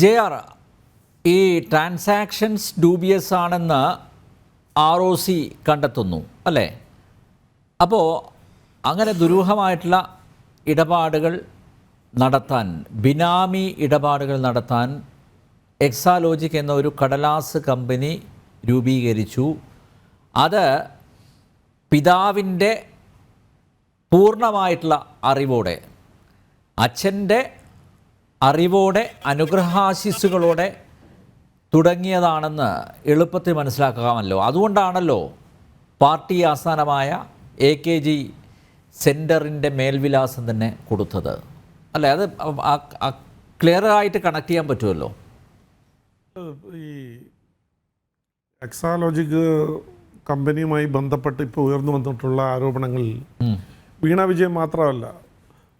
J R ഈ transactions dubious ആണെന്ന് R O C കണ്ടെത്തുന്നു അല്ലേ? അപ്പോൾ അങ്ങനെ ദുരൂഹമായിട്ടുള്ള ഇടപാടുകൾ നടത്താൻ ബിനാമി ഇടപാടുകൾ നടത്താൻ എക്സാലോജിക് എന്ന ഒരു കടലാസ് കമ്പനി രൂപീകരിച്ചു. അത് പിതാവിന്റെ പൂർണമായിട്ടുള്ള അറിവോടെ അച്ഛന്റെ അറിവോടെ അനുഗ്രഹാശിസ്സുകളോടെ തുടങ്ങിയതാണെന്ന് എളുപ്പത്തിൽ മനസ്സിലാക്കാമല്ലോ. അതുകൊണ്ടാണല്ലോ പാർട്ടി ആസ്ഥാനമായ എ കെ ജി സെന്ററിന്റെ മേൽവിലാസം തന്നെ കൊടുത്തത്. അല്ലേ? അത് ക്ലിയർ ആയിട്ട് കണക്ട് ചെയ്യാൻ പറ്റുമല്ലോ? ഈ എക്സാലോജിക് കമ്പനിയുമായി ബന്ധപ്പെട്ട് ഇപ്പോൾ ഉയർന്നു വന്നിട്ടുള്ള ആരോപണങ്ങളിൽ. വീണ വിജയം മാത്രമല്ല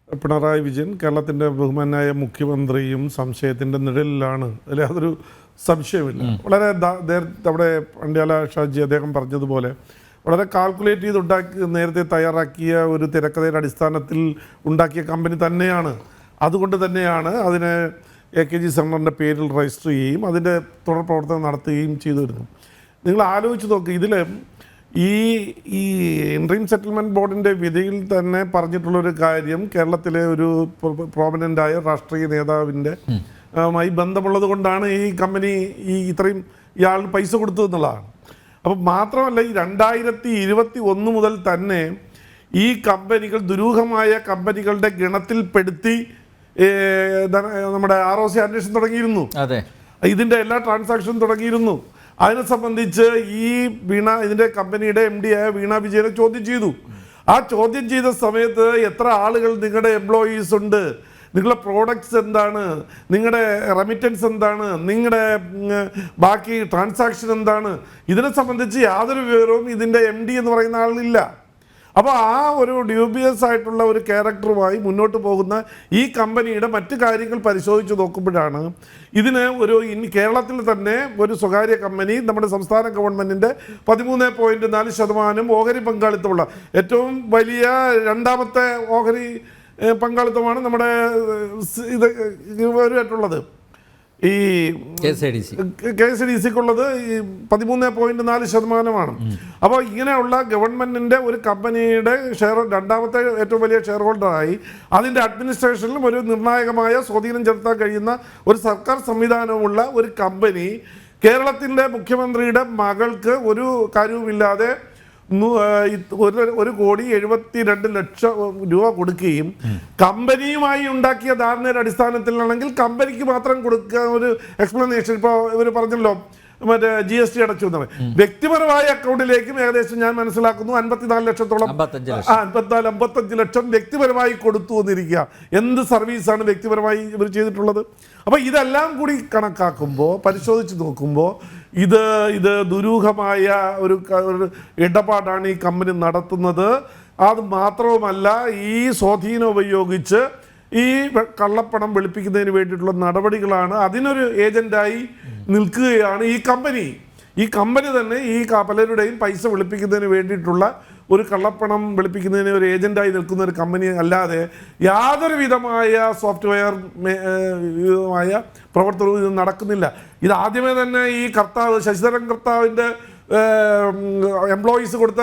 പിണറായി വിജയൻ കേരളത്തിന്റെ ബഹുമാനായ മുഖ്യമന്ത്രിയും സംശയത്തിന്റെ നിഴലിലാണ്. അതിൽ യാതൊരു സംശയമില്ല വളരെ നമ്മുടെ പണ്ഡ്യാല ഷാജി അദ്ദേഹം പറഞ്ഞതുപോലെ വളരെ കാൽക്കുലേറ്റ് ചെയ്ത് ഉണ്ടാക്കി നേരത്തെ തയ്യാറാക്കിയ ഒരു തിരക്കഥയുടെ അടിസ്ഥാനത്തിൽ ഉണ്ടാക്കിയ കമ്പനി തന്നെയാണ്. അതുകൊണ്ട് തന്നെയാണ് അതിനെ എ കെ ജി സെന്ററിന്റെ പേരിൽ രജിസ്റ്റർ ചെയ്യുകയും അതിന്റെ തുടർ പ്രവർത്തനം നടത്തുകയും ചെയ്തു വരുന്നു നിങ്ങൾ ആലോചിച്ച് നോക്കുക ഇതിൽ ഈ ഈ ഇൻട്രീം സെറ്റിൽമെന്റ് ബോർഡിന്റെ വിധിയിൽ തന്നെ പറഞ്ഞിട്ടുള്ളൊരു കാര്യം കേരളത്തിലെ ഒരു പ്രോമിനന്റായ രാഷ്ട്രീയ നേതാവിന്റെ മായി ബന്ധമുള്ളത് കൊണ്ടാണ് ഈ കമ്പനി ഈ ഇത്രയും ഇയാൾ പൈസ കൊടുത്തു എന്നുള്ളതാണ്. അപ്പം മാത്രമല്ല ഈ രണ്ടായിരത്തി ഇരുപത്തി ഒന്ന് മുതൽ തന്നെ ഈ കമ്പനികൾ ദുരൂഹമായ കമ്പനികളുടെ ഗണത്തിൽപ്പെടുത്തി നമ്മുടെ ആർ ഒ സി അന്വേഷണം തുടങ്ങിയിരുന്നു. അതെ. ഇതിന്റെ എല്ലാ ട്രാൻസാക്ഷനും തുടങ്ങിയിരുന്നു. അതിനെ സംബന്ധിച്ച് ഈ വീണ ഇതിന്റെ കമ്പനിയുടെ എം ഡി ആയ വീണ വിജയനെ ചോദ്യം ചെയ്തു. ആ ചോദ്യം ചെയ്ത സമയത്ത് എത്ര ആളുകൾ നിങ്ങളുടെ എംപ്ലോയീസ് ഉണ്ട്? നിങ്ങളുടെ പ്രോഡക്ട്സ് എന്താണ്? നിങ്ങളുടെ റെമിറ്റൻസ് എന്താണ്? നിങ്ങളുടെ ബാക്കി ട്രാൻസാക്ഷൻ എന്താണ്? ഇതിനെ സംബന്ധിച്ച് യാതൊരു വിവരവും ഇതിന്റെ എം ഡി എന്ന് പറയുന്ന ആളില്ല അപ്പോൾ ആ ഒരു ഡ്യൂബിയസ് ആയിട്ടുള്ള ഒരു ക്യാരക്ടറുമായി മുന്നോട്ട് പോകുന്ന ഈ കമ്പനിയുടെ മറ്റു കാര്യങ്ങൾ പരിശോധിച്ച് നോക്കുമ്പോഴാണ് ഇതിന് ഒരു കേരളത്തിൽ തന്നെ ഒരു സ്വകാര്യ കമ്പനി നമ്മുടെ സംസ്ഥാന ഗവൺമെന്റിന്റെ പതിമൂന്ന് പോയിന്റ് നാല് ശതമാനം ഓഹരി പങ്കാളിത്തമുള്ള ഏറ്റവും വലിയ രണ്ടാമത്തെ ഓഹരി പങ്കാളിത്തമാണ് നമ്മുടെ ഇത് ഇവരുമായിട്ടുള്ളത്. ഈ K S I D C. K S D സിക്കുള്ളത് ഈ പതിമൂന്ന് പോയിന്റ് നാല് ശതമാനമാണ്. അപ്പോൾ ഇങ്ങനെയുള്ള ഗവൺമെന്റിന്റെ ഒരു കമ്പനിയുടെ ഷെയർ രണ്ടാമത്തെ ഏറ്റവും വലിയ ഷെയർ ഹോൾഡറായി അതിന്റെ അഡ്മിനിസ്ട്രേഷനിലും ഒരു നിർണായകമായ സ്വാധീനം ചെലുത്താൻ കഴിയുന്ന ഒരു സർക്കാർ സംവിധാനമുള്ള ഒരു കമ്പനി കേരളത്തിന്റെ മുഖ്യമന്ത്രിയുടെ മകൾക്ക് ഒരു കാര്യവുമില്ലാതെ ഒരു ഒരു കോടി എഴുപത്തി രണ്ട് ലക്ഷം രൂപ കൊടുക്കുകയും കമ്പനിയുമായി ഉണ്ടാക്കിയ ധാരണയുടെ അടിസ്ഥാനത്തിലാണെങ്കിൽ കമ്പനിക്ക് മാത്രം കൊടുക്കുക ഒരു എക്സ്പ്ലനേഷൻ ഇപ്പോൾ ഇവർ പറഞ്ഞല്ലോ മറ്റേ ജി എസ് ടി അടച്ചു എന്നാണ്. വ്യക്തിപരമായ അക്കൗണ്ടിലേക്കും ഏകദേശം ഞാൻ മനസ്സിലാക്കുന്നു അൻപത്തിനാല് ലക്ഷത്തോളം അൻപത്തിനാല് അമ്പത്തഞ്ച് ലക്ഷം വ്യക്തിപരമായി കൊടുത്തു എന്നിരിക്കുക. എന്ത് സർവീസാണ് വ്യക്തിപരമായി ഇവർ ചെയ്തിട്ടുള്ളത്? അപ്പോൾ ഇതെല്ലാം കൂടി കണക്കാക്കുമ്പോൾ പരിശോധിച്ച് നോക്കുമ്പോൾ ഇത് ഇത് ദുരൂഹമായ ഒരു ഇടപാടാണ് ഈ കമ്പനി നടത്തുന്നത്. അത് മാത്രവുമല്ല ഈ സ്വാധീനം ഉപയോഗിച്ച് ഈ കള്ളപ്പണം വെളുപ്പിക്കുന്നതിന് വേണ്ടിയിട്ടുള്ള നടപടികളാണ് അതിനൊരു ഏജന്റായി നിൽക്കുകയാണ് ഈ കമ്പനി. ഈ കമ്പനി തന്നെ ഈ പലരുടെയും പൈസ വെളുപ്പിക്കുന്നതിന് വേണ്ടിയിട്ടുള്ള ഒരു കള്ളപ്പണം വെളുപ്പിക്കുന്നതിന് ഒരു ഏജന്റായി നിൽക്കുന്ന ഒരു കമ്പനി അല്ലാതെ യാതൊരു വിധമായ സോഫ്റ്റ്വെയർ വിധമായ പ്രവർത്തനവും ഇത് നടക്കുന്നില്ല. ഇത് ആദ്യമേ തന്നെ ഈ കർത്താവ് ശശിധരൻ കർത്താവിന്റെ എംപ്ലോയീസ് കൊടുത്ത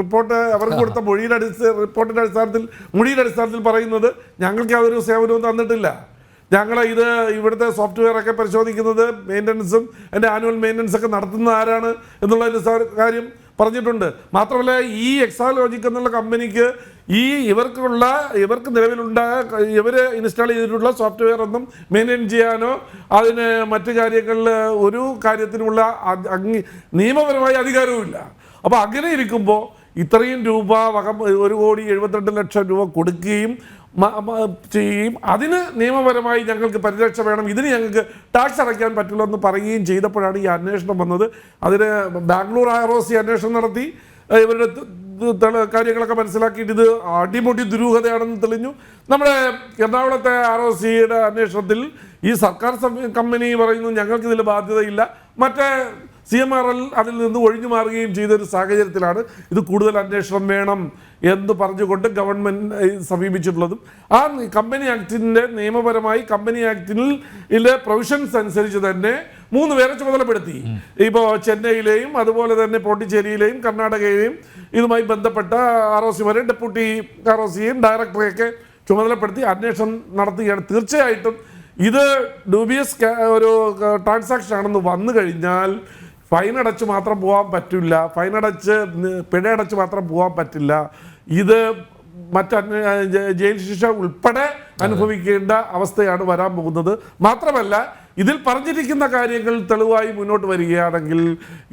റിപ്പോർട്ട് അവർക്ക് കൊടുത്ത മൊഴിയുടെ അടിസ്ഥാന റിപ്പോർട്ടിന്റെ അടിസ്ഥാനത്തിൽ മൊഴിയുടെ അടിസ്ഥാനത്തിൽ പറയുന്നത് ഞങ്ങൾക്ക് യാതൊരു സേവനവും തന്നിട്ടില്ല. ഞങ്ങൾ ഇത് ഇവിടുത്തെ സോഫ്റ്റ്വെയർ ഒക്കെ പരിശോധിക്കുന്നത് മെയിന്റനൻസും എന്റെ ആനുവൽ മെയിന്റനൻസ് ഒക്കെ നടത്തുന്നത് ആരാണ് എന്നുള്ളതിന്റെ കാര്യം പറഞ്ഞിട്ടുണ്ട്. മാത്രമല്ല ഈ എക്സാലോജിക് എന്നുള്ള കമ്പനിക്ക് ഈ ഇവർക്കുള്ള ഇവർക്ക് നിലവിലുണ്ടായ ഇവർ ഇൻസ്റ്റാൾ ചെയ്തിട്ടുള്ള സോഫ്റ്റ്വെയർ ഒന്നും മെയിന്റെയിൻ ചെയ്യാനോ അതിന് മറ്റു കാര്യങ്ങളിൽ ഒരു അംഗീ നിയമപരമായ അധികാരവുമില്ല അപ്പോൾ അങ്ങനെ ഇരിക്കുമ്പോൾ ഇത്രയും രൂപ വക ഒരു കോടി എഴുപത്തിരണ്ട് ലക്ഷം രൂപ കൊടുക്കുകയും മ- മ- ചെയ്യും അതിന് നിയമപരമായി ഞങ്ങൾക്ക് പരിരക്ഷ വേണം. ഇതിന് ഞങ്ങൾക്ക് ടാക്സ് അടയ്ക്കാൻ പറ്റില്ല എന്ന് പറയുകയും ചെയ്തപ്പോഴാണ് ഈ അന്വേഷണം വന്നത്. അതിന് ബാംഗ്ലൂർ ആർ ഒ സി അന്വേഷണം നടത്തി. ഇവരുടെ കാര്യങ്ങളൊക്കെ മനസ്സിലാക്കിയിട്ട് ഇത് അടിമുടി ദുരൂഹതയാണെന്ന് തെളിഞ്ഞു. നമ്മുടെ എറണാകുളത്തെ ആർ ഒ സിയുടെ അന്വേഷണത്തിൽ ഈ സർക്കാർ കമ്പനി പറയുന്നു ഞങ്ങൾക്കിതിൽ ബാധ്യതയില്ല. മറ്റേ സി എം ആർ എൽ അതിൽ നിന്ന് ഒഴിഞ്ഞു മാറുകയും ചെയ്ത ഒരു സാഹചര്യത്തിലാണ് ഇത് കൂടുതൽ അന്വേഷണം വേണം എന്ന് പറഞ്ഞുകൊണ്ട് ഗവൺമെന്റ് സമീപിച്ചിട്ടുള്ളതും. ആ കമ്പനി ആക്ടിന്റെ നിയമപരമായി കമ്പനി ആക്ടിൽ പ്രൊവിഷൻസ് അനുസരിച്ച് തന്നെ മൂന്ന് പേരെ ചുമതലപ്പെടുത്തി. ഇപ്പോൾ ചെന്നൈയിലെയും അതുപോലെ തന്നെ പോണ്ടിച്ചേരിയിലെയും കർണാടകയിലെയും ഇതുമായി ബന്ധപ്പെട്ട ആർ ഒ സിമാരെ ഡെപ്യൂട്ടി ആർ ഒ സിയും ഡയറക്ടറെയൊക്കെ ചുമതലപ്പെടുത്തി അന്വേഷണം നടത്തുകയാണ്. തീർച്ചയായിട്ടും ഇത് ഡൂബിയസ് ഒരു ട്രാൻസാക്ഷൻ ആണെന്ന് വന്നു കഴിഞ്ഞാൽ ഫൈൻ അടച്ച് മാത്രം പോകാൻ പറ്റില്ല. ഫൈൻ അടച്ച് ന- പിഴ അടച്ച് മാത്രം പോകാൻ പറ്റില്ല. ഇത് മറ്റ് ജയിൽ ശിക്ഷ ഉൾപ്പെടെ അനുഭവിക്കേണ്ട അവസ്ഥയാണ് വരാൻ പോകുന്നത്. മാത്രമല്ല ഇതിൽ പറഞ്ഞിരിക്കുന്ന കാര്യങ്ങൾ തെളിവായി മുന്നോട്ട് വരികയാണെങ്കിൽ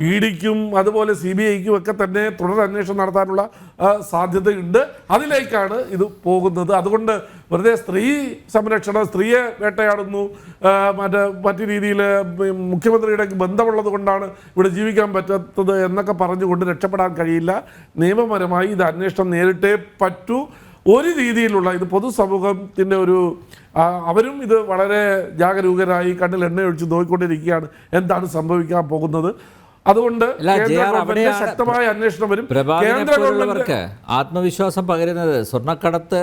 ഇ ഡിക്കും അതുപോലെ സി ബി ഐക്കും ഒക്കെ തന്നെ തുടർ അന്വേഷണം നടത്താനുള്ള സാധ്യതയുണ്ട്. അതിലേക്കാണ് ഇത് പോകുന്നത്. അതുകൊണ്ട് വെറുതെ സ്ത്രീ സംരക്ഷണം സ്ത്രീയെ വേട്ടയാടുന്നു മറ്റേ മറ്റു രീതിയിൽ മുഖ്യമന്ത്രിയുടെ ബന്ധമുള്ളത് കൊണ്ടാണ് ഇവിടെ ജീവിക്കാൻ പറ്റാത്തത് എന്നൊക്കെ പറഞ്ഞുകൊണ്ട് രക്ഷപ്പെടാൻ കഴിയില്ല. നിയമപരമായി ഇത് അന്വേഷണം നേരിട്ടേ പറ്റൂ. ഒരു രീതിയിലുള്ള ഇത് പൊതുസമൂഹത്തിന്റെ ഒരു അവരും ഇത് വളരെ ജാഗരൂകരായി കണ്ണിൽ എണ്ണയൊഴിച്ച് നോക്കിക്കൊണ്ടിരിക്കുകയാണ്. എന്താണ് സംഭവിക്കാൻ പോകുന്നത്? അതുകൊണ്ട് ശക്തമായ അന്വേഷണം വരും. കേന്ദ്ര ഗവൺമെന്റ് ആത്മവിശ്വാസം പകരുന്നത് സ്വർണക്കടത്ത്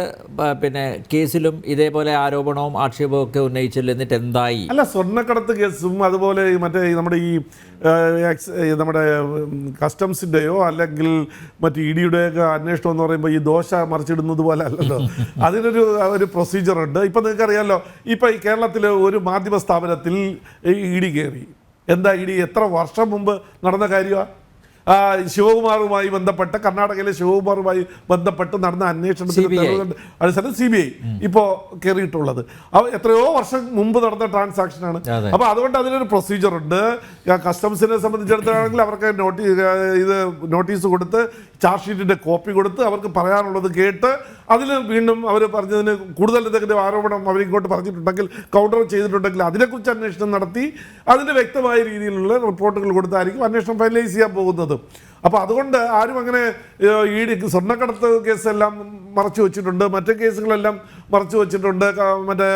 പിന്നെ കേസിലും ഇതേപോലെ ആരോപണവും ആക്ഷേപവും ഒക്കെ ഉന്നയിച്ചില്ല എന്നിട്ട് എന്തായി? അല്ല സ്വർണക്കടത്ത് കേസും അതുപോലെ മറ്റേ നമ്മുടെ ഈ നമ്മുടെ കസ്റ്റംസിന്റെയോ അല്ലെങ്കിൽ മറ്റേ ഇഡിയുടെ ഡിയുടെയൊക്കെ അന്വേഷണം എന്ന് പറയുമ്പോൾ ഈ ദോശ മറിച്ചിടുന്നത് പോലെ അല്ലല്ലോ. അതിനൊരു ഒരു പ്രൊസീജിയർ ഉണ്ട്. ഇപ്പം നിങ്ങൾക്ക് അറിയാമല്ലോ ഇപ്പം ഈ കേരളത്തിലെ ഒരു മാധ്യമ സ്ഥാപനത്തിൽ ഇഡി ഡി കയറി എന്താ ഇനി എത്ര വർഷം മുമ്പ് നടന്ന കാര്യമാണ് ശിവകുമാറുമായി ബന്ധപ്പെട്ട് കർണാടകയിലെ ശിവകുമാറുമായി ബന്ധപ്പെട്ട് നടന്ന അന്വേഷണത്തിന് അടിസ്ഥാനം സി ബി ഐ ഇപ്പോൾ കയറിയിട്ടുള്ളത് എത്രയോ വർഷം മുമ്പ് നടന്ന ട്രാൻസാക്ഷൻ ആണ് അപ്പൊ അതുകൊണ്ട് അതിനൊരു പ്രൊസീജിയർ ഉണ്ട് കസ്റ്റംസിനെ സംബന്ധിച്ചിടത്താണെങ്കിൽ അവർക്ക് നോട്ടീസ് ഇത് നോട്ടീസ് കൊടുത്ത് ചാർജ് ഷീറ്റിന്റെ കോപ്പി കൊടുത്ത് അവർക്ക് പറയാനുള്ളത് കേട്ട് അതിൽ വീണ്ടും അവർ പറഞ്ഞതിന് കൂടുതൽ എന്തെങ്കിലും ആരോപണം അവരിങ്ങോട്ട് പറഞ്ഞിട്ടുണ്ടെങ്കിൽ കൗണ്ടർ ചെയ്തിട്ടുണ്ടെങ്കിൽ അതിനെക്കുറിച്ച് അന്വേഷണം നടത്തി അതിന്റെ വ്യക്തമായ രീതിയിലുള്ള റിപ്പോർട്ടുകൾ കൊടുത്തായിരിക്കും അന്വേഷണം ഫൈനലൈസ് ചെയ്യാൻ പോകുന്നത്. അപ്പോൾ അതുകൊണ്ട് ആരും അങ്ങനെ ഈ സ്വർണക്കടത്ത് കേസെല്ലാം മറച്ചു വെച്ചിട്ടുണ്ട്. മറ്റു കേസുകളെല്ലാം മറച്ചു വെച്ചിട്ടുണ്ട്. മറ്റേ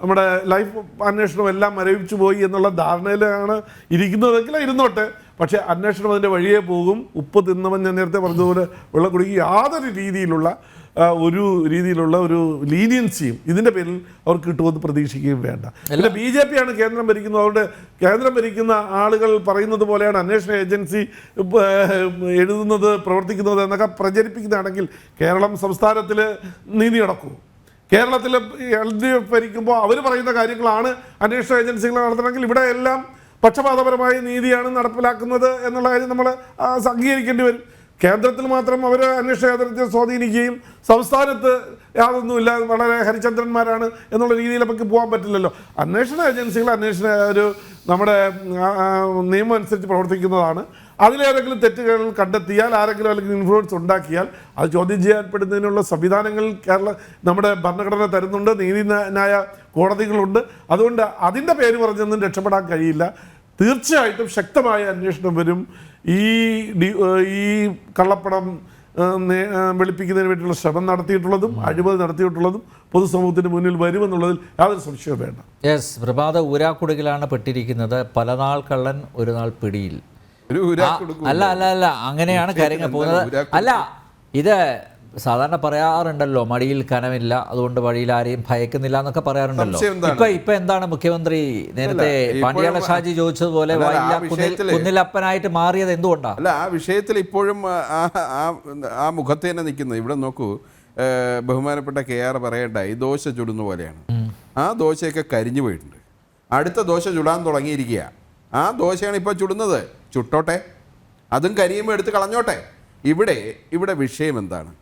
നമ്മുടെ ലൈഫ് അന്വേഷണം എല്ലാം മരവിച്ചു പോയി എന്നുള്ള ധാരണയിലാണ് ഇരിക്കുന്നതെങ്കിൽ ഇരുന്നോട്ടെ. പക്ഷേ അന്വേഷണം അതിന്റെ വഴിയേ പോകും. ഉപ്പ് തിന്നവൻ ഞാൻ നേരത്തെ പറഞ്ഞതുപോലെ വെള്ളം കുടിക്കുക യാതൊരു രീതിയിലുള്ള ഒരു രീതിയിലുള്ള ഒരു ലീനിയൻസിയും ഇതിന്റെ പേരിൽ അവർക്ക് കിട്ടുമെന്ന് പ്രതീക്ഷിക്കുകയും വേണ്ട. പിന്നെ ബി ജെ പി ആണ് കേന്ദ്രം ഭരിക്കുന്നത്. അവരുടെ കേന്ദ്രം ഭരിക്കുന്ന ആളുകൾ പറയുന്നത് പോലെയാണ് അന്വേഷണ ഏജൻസി എഴുതുന്നത് പ്രവർത്തിക്കുന്നത് എന്നൊക്കെ പ്രചരിപ്പിക്കുന്നതാണെങ്കിൽ കേരളം സംസ്ഥാനത്തിൽ നീതി നടക്കുമോ കേരളത്തിൽ എൽ ഡി എഫ് ഭരിക്കുമ്പോൾ അവർ പറയുന്ന കാര്യങ്ങളാണ് അന്വേഷണ ഏജൻസികൾ നടത്തണമെങ്കിൽ ഇവിടെ എല്ലാം പക്ഷപാതപരമായ നീതിയാണ് നടപ്പിലാക്കുന്നത് എന്നുള്ള കാര്യം നമ്മൾ അംഗീകരിക്കേണ്ടി വരും. കേന്ദ്രത്തിൽ മാത്രം അവർ അന്വേഷണ കേന്ദ്രത്തെ സ്വാധീനിക്കുകയും സംസ്ഥാനത്ത് യാതൊന്നുമില്ല വളരെ ഹരിചന്ദ്രന്മാരാണ് എന്നുള്ള രീതിയിൽ നമുക്ക് പോകാൻ പറ്റില്ലല്ലോ. അന്വേഷണ ഏജൻസികൾ അന്വേഷണ ഒരു നമ്മുടെ നിയമം അനുസരിച്ച് പ്രവർത്തിക്കുന്നതാണ്. അതിലേതെങ്കിലും തെറ്റുകൾ കണ്ടെത്തിയാൽ ആരെങ്കിലും അല്ലെങ്കിൽ ഇൻഫ്ലുവൻസ് ഉണ്ടാക്കിയാൽ അത് ചോദ്യം ചെയ്യപ്പെടുന്നതിനുള്ള സംവിധാനങ്ങൾ കേരള നമ്മുടെ ഭരണഘടന തരുന്നുണ്ട് നീതിന്യായ കോടതികളുണ്ട്. അതുകൊണ്ട് അതിന്റെ പേര് പറഞ്ഞൊന്നും രക്ഷപ്പെടാൻ കഴിയില്ല. തീർച്ചയായിട്ടും ശക്തമായ അന്വേഷണം വരും. ഈ ഡി- ഈ കള്ളപ്പണം വെളുപ്പിക്കുന്നതിന് വേണ്ടിയുള്ള ശ്രമം നടത്തിയിട്ടുള്ളതും അഴിമതി നടത്തിയിട്ടുള്ളതും പൊതുസമൂഹത്തിന് മുന്നിൽ വരുമെന്നുള്ളതിൽ യാതൊരു സംശയവും വേണ്ട. യെസ് പ്രഭാത ഊരാക്കുടുകിലാണ് പെട്ടിരിക്കുന്നത്. പലനാൾ കള്ളൻ ഒരു നാൾ പിടിയിൽ. അല്ല അല്ല അല്ല അങ്ങനെയാണ് കാര്യങ്ങൾ പോകുന്നത്. അല്ല ഇത് സാധാരണ പറയാറുണ്ടല്ലോ മടിയിൽ കനമില്ല അതുകൊണ്ട് വഴിയിൽ ആരെയും ഭയക്കുന്നില്ല എന്നൊക്കെ പറയാറുണ്ടല്ലോ? ഇപ്പൊ ഇപ്പൊ എന്താണ് മുഖ്യമന്ത്രി നേരത്തെ പാണ്ഡ്യാല ഷാജി ചോദിച്ചതുപോലെ കുന്നിലപ്പനായിട്ട് മാറിയത് എന്തുകൊണ്ടാണ് അല്ല ആ വിഷയത്തിൽ ഇപ്പോഴും ആ മുഖത്ത് തന്നെ നിൽക്കുന്നത് ഇവിടെ നോക്കൂ ബഹുമാനപ്പെട്ട കെ ആർ പറയണ്ടായി ദോശ ചുടുന്ന പോലെയാണ്. ആ ദോശയൊക്കെ കരിഞ്ഞു പോയിട്ടുണ്ട്. അടുത്ത ദോശ ചുടാൻ തുടങ്ങിയിരിക്കുക ആ ദോശയാണ് ഇപ്പോൾ ചുടുന്നത്. ചുട്ടോട്ടെ. അതും കരിയുമ്പോൾ എടുത്ത് കളഞ്ഞോട്ടെ. ഇവിടെ ഇവിടെ വിഷയം എന്താണ്?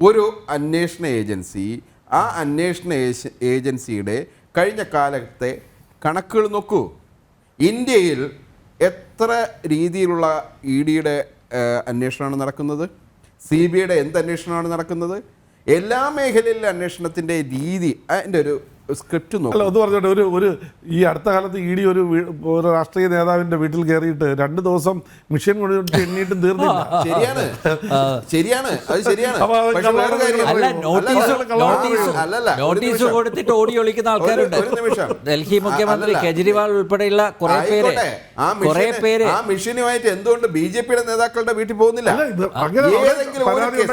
ഒരു അന്വേഷണ ഏജൻസി ആ അന്വേഷണ ഏജൻസിയുടെ കഴിഞ്ഞ കാലത്തെ കണക്കുകൾ നോക്കൂ. ഇന്ത്യയിൽ എത്ര രീതിയിലുള്ള ഇ ഡിയുടെ അന്വേഷണമാണ് നടക്കുന്നത്? സി ബി ഐയുടെ എന്ത് അന്വേഷണമാണ് നടക്കുന്നത്? എല്ലാ മേഖലയിലെ അന്വേഷണത്തിന്റെ രീതി അതിന്റെ ഒരു സ്ക്രിപ്റ്റ് അല്ല ഒന്ന് പറഞ്ഞോട്ടെ ഒരു ഒരു ഈ അടുത്ത കാലത്ത് ഇ ഡി ഒരു ഒരു രാഷ്ട്രീയ നേതാവിന്റെ വീട്ടിൽ കയറിയിട്ട് രണ്ട് ദിവസം മിഷൻ കൊണ്ടിട്ട് എണ്ണീട്ടും തീർന്നില്ല. ശരിയാണ്. ശരിയാണ്. അത് ശരിയാണ്. നോട്ടീസ്. കൊടുത്തിട്ട് ഓടി ഒളിക്കുന്ന ആൾക്കാരുണ്ട്. ഡൽഹി മുഖ്യമന്ത്രി. കെജ്രിവാൾ ഉൾപ്പെടെയുള്ള കുറെ പേര് ആ കുറെ പേര്. ആ മിഷനുമായിട്ട് എന്തുകൊണ്ട് ബി ജെ പിയുടെ നേതാക്കളുടെ വീട്ടിൽ പോകുന്നില്ല? ഏതെങ്കിലും ഒരു കേസ്.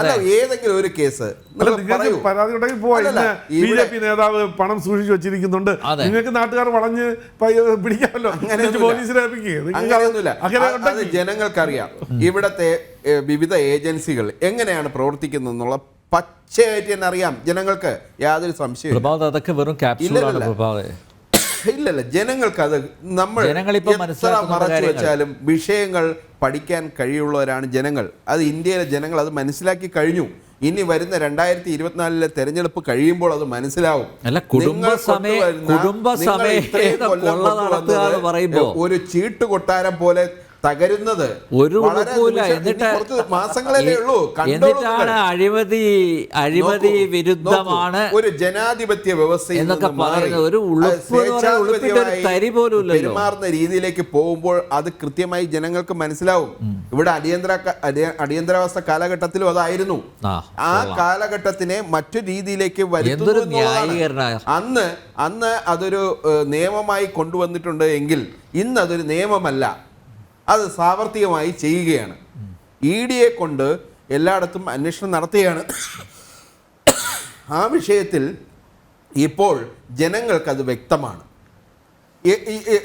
അല്ല ഏതെങ്കിലും ഒരു കേസ്. പരാതി ഉണ്ടെങ്കിൽ പോവാ. ബി ജെ പി നേതാവ് പണം സൂക്ഷിച്ചു വെച്ചിരിക്കുന്നുണ്ട്. നിങ്ങൾക്ക് നാട്ടുകാർ വളഞ്ഞ് പിടിക്കാമല്ലോ. പോലീസിനെ അത് ജനങ്ങൾക്കറിയാം. ഇവിടത്തെ വിവിധ ഏജൻസികൾ എങ്ങനെയാണ് പ്രവർത്തിക്കുന്നത് എന്നുള്ള പച്ചയായിട്ട് തന്നെ അറിയാം ജനങ്ങൾക്ക്. യാതൊരു സംശയവും അതൊക്കെ വെറും ഇല്ലല്ല ജനങ്ങൾക്ക് അത് നമ്മൾ എത്ര മറച്ചു കാര്യങ്ങൾ. വെച്ചാലും വിഷയങ്ങൾ പഠിക്കാൻ കഴിയുള്ളവരാണ് ജനങ്ങൾ. അത് ഇന്ത്യയിലെ ജനങ്ങൾ അത് മനസ്സിലാക്കി കഴിഞ്ഞു. ഇനി വരുന്ന രണ്ടായിരത്തി ഇരുപത്തിനാലിലെ തെരഞ്ഞെടുപ്പ് കഴിയുമ്പോൾ അത് മനസ്സിലാവും. അല്ല, കുടുംബ നിങ്ങൾ സമേ- കുടുംബ നിങ്ങൾ സമേ ഇത്രയും കൊല്ലം കൊള്ള നടത്തുക എന്ന് കൊണ്ടുവന്നത് ഒരു ചീട്ട് കൊട്ടാരം പോലെ തകരുന്നത് ഒരു എന്നിട്ട് മാസങ്ങളല്ലേ ഉള്ളൂ. എന്നിട്ടാണ്. അഴിമതി അഴിമതി വിരുദ്ധമാണ് ഒരു ജനാധിപത്യ വ്യവസ്ഥ എന്നൊക്കെ പറയുന്നത് ഒരു തരി പോലും പെരുമാറുന്ന രീതിയിലേക്ക് പോകുമ്പോൾ അത് കൃത്യമായി ജനങ്ങൾക്ക് മനസ്സിലാവും. ഇവിടെ അടിയന്തര അടിയന്തരാവസ്ഥ കാലഘട്ടത്തിലും അതായിരുന്നു. ആ, കാലഘട്ടത്തിനെ മറ്റു രീതിയിലേക്ക് വരുത്തുന്നു അന്ന് അന്ന് അതൊരു നിയമമായി കൊണ്ടുവന്നിട്ടുണ്ട് എങ്കിൽ ഇന്ന് അതൊരു നിയമമല്ല. അത് സാവർത്തികമായി ചെയ്യുകയാണ്. ഇ ഡിയെ കൊണ്ട് എല്ലായിടത്തും അന്വേഷണം നടത്തുകയാണ്. ആ വിഷയത്തിൽ ഇപ്പോൾ ജനങ്ങൾക്കത് വ്യക്തമാണ്.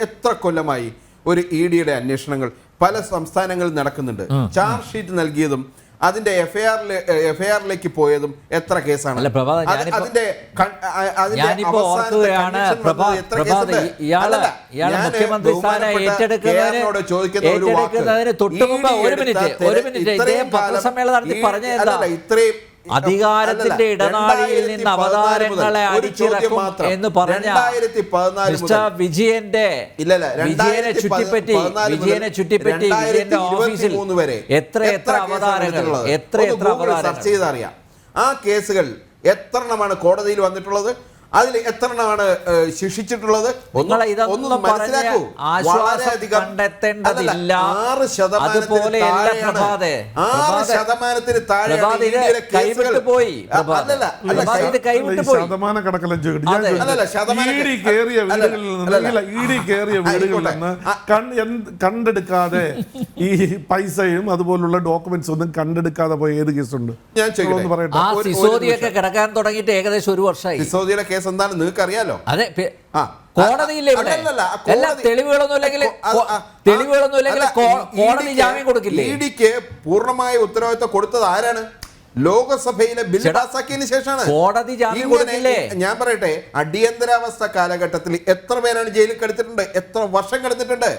എത്ര കൊല്ലമായി ഒരു ഇ ഡിയുടെ അന്വേഷണങ്ങൾ പല സംസ്ഥാനങ്ങളിൽ നടക്കുന്നുണ്ട്. ചാർജ് ഷീറ്റ് നൽകിയതും അതിന്റെ എഫ്ഐആറിൽ എഫ്ഐആറിലേക്ക് പോയതും എത്ര കേസാണ്? അതിന്റെ ഞാനിപ്പോ ഓർക്കുകയാണ് മുഖ്യമന്ത്രി സ്ഥാനം ഏറ്റെടുക്കുന്നതിന് ഒരു മിനിറ്റ് ഒരു മിനിറ്റ് ഇദ്ദേഹം പത്രസമ്മേളനം നടത്തി ഇത്രയും അധികാരത്തിന്റെ ഇടനാഴിയിൽ നിന്ന് 2014 അവതാരങ്ങളെ അടിച്ചിറക്കും എന്ന് പറഞ്ഞ 2014 മിസ്റ്റർ മുതൽ. വിജയന്റെ വിജയനെ 2014 ചുറ്റിപ്പറ്റി വിജയനെ ചുറ്റിപ്പറ്റി വിജയന്റെ ഓഫീസിൽ 2023 വരെ എത്ര എത്ര അവതാരങ്ങൾ എത്ര എത്ര അവതാരം ചെയ്തറിയാം അവതാരങ്ങൾ? ആ കേസുകൾ എത്ര എണ്ണമാണ് കോടതിയിൽ വന്നിട്ടുള്ളത്? അതിൽ എത്ര എണ്ണമാണ് ശിക്ഷിച്ചിട്ടുള്ളത്? ആറ് ശതമാനത്തിന് പോയി ശതമാനം കയറിയ വീടുകളിൽ നിന്ന് കയറിയ വീടുകളിൽ നിന്ന് കണ്ടെടുക്കാതെ ഈ പൈസയും അതുപോലുള്ള ഡോക്യുമെന്റ്സ് ഒന്നും കണ്ടെടുക്കാതെ പോയ ഏത് കേസുണ്ട്? ഞാൻ പറയട്ടെ. കിടക്കാൻ തുടങ്ങിയിട്ട് ഏകദേശം ഒരു വർഷമായി. സിസോദിയുടെ കേസ് എന്താണ് നിങ്ങൾക്ക് അറിയാലോ അതെ ആ. കോടതിയില്ലേ ഇവിടെ? എല്ലാ കോടതി- തെളിവുകളൊന്നും ഇല്ലെങ്കിൽ തെളിവുകളൊന്നും ഇല്ലെങ്കിൽ ജാമ്യം കൊടുക്കില്ലേ? ഇഡിക്ക് പൂർണമായ ഉത്തരവാദിത്വം കൊടുത്തത് ആരാണ്? ലോകസഭയിലെ ബിൽ ചേട്ടാ, ശേഷമാണ്. കോടതി ജാമ്യം ഇങ്ങനെ കൊടുക്കില്ലേ? ഞാൻ പറയട്ടെ അടിയന്തരാവസ്ഥ കാലഘട്ടത്തിൽ എത്ര പേരാണ് ജയിലിൽ കിടത്തിട്ടുണ്ട് എത്ര വർഷം കിടന്നിട്ടുണ്ട്?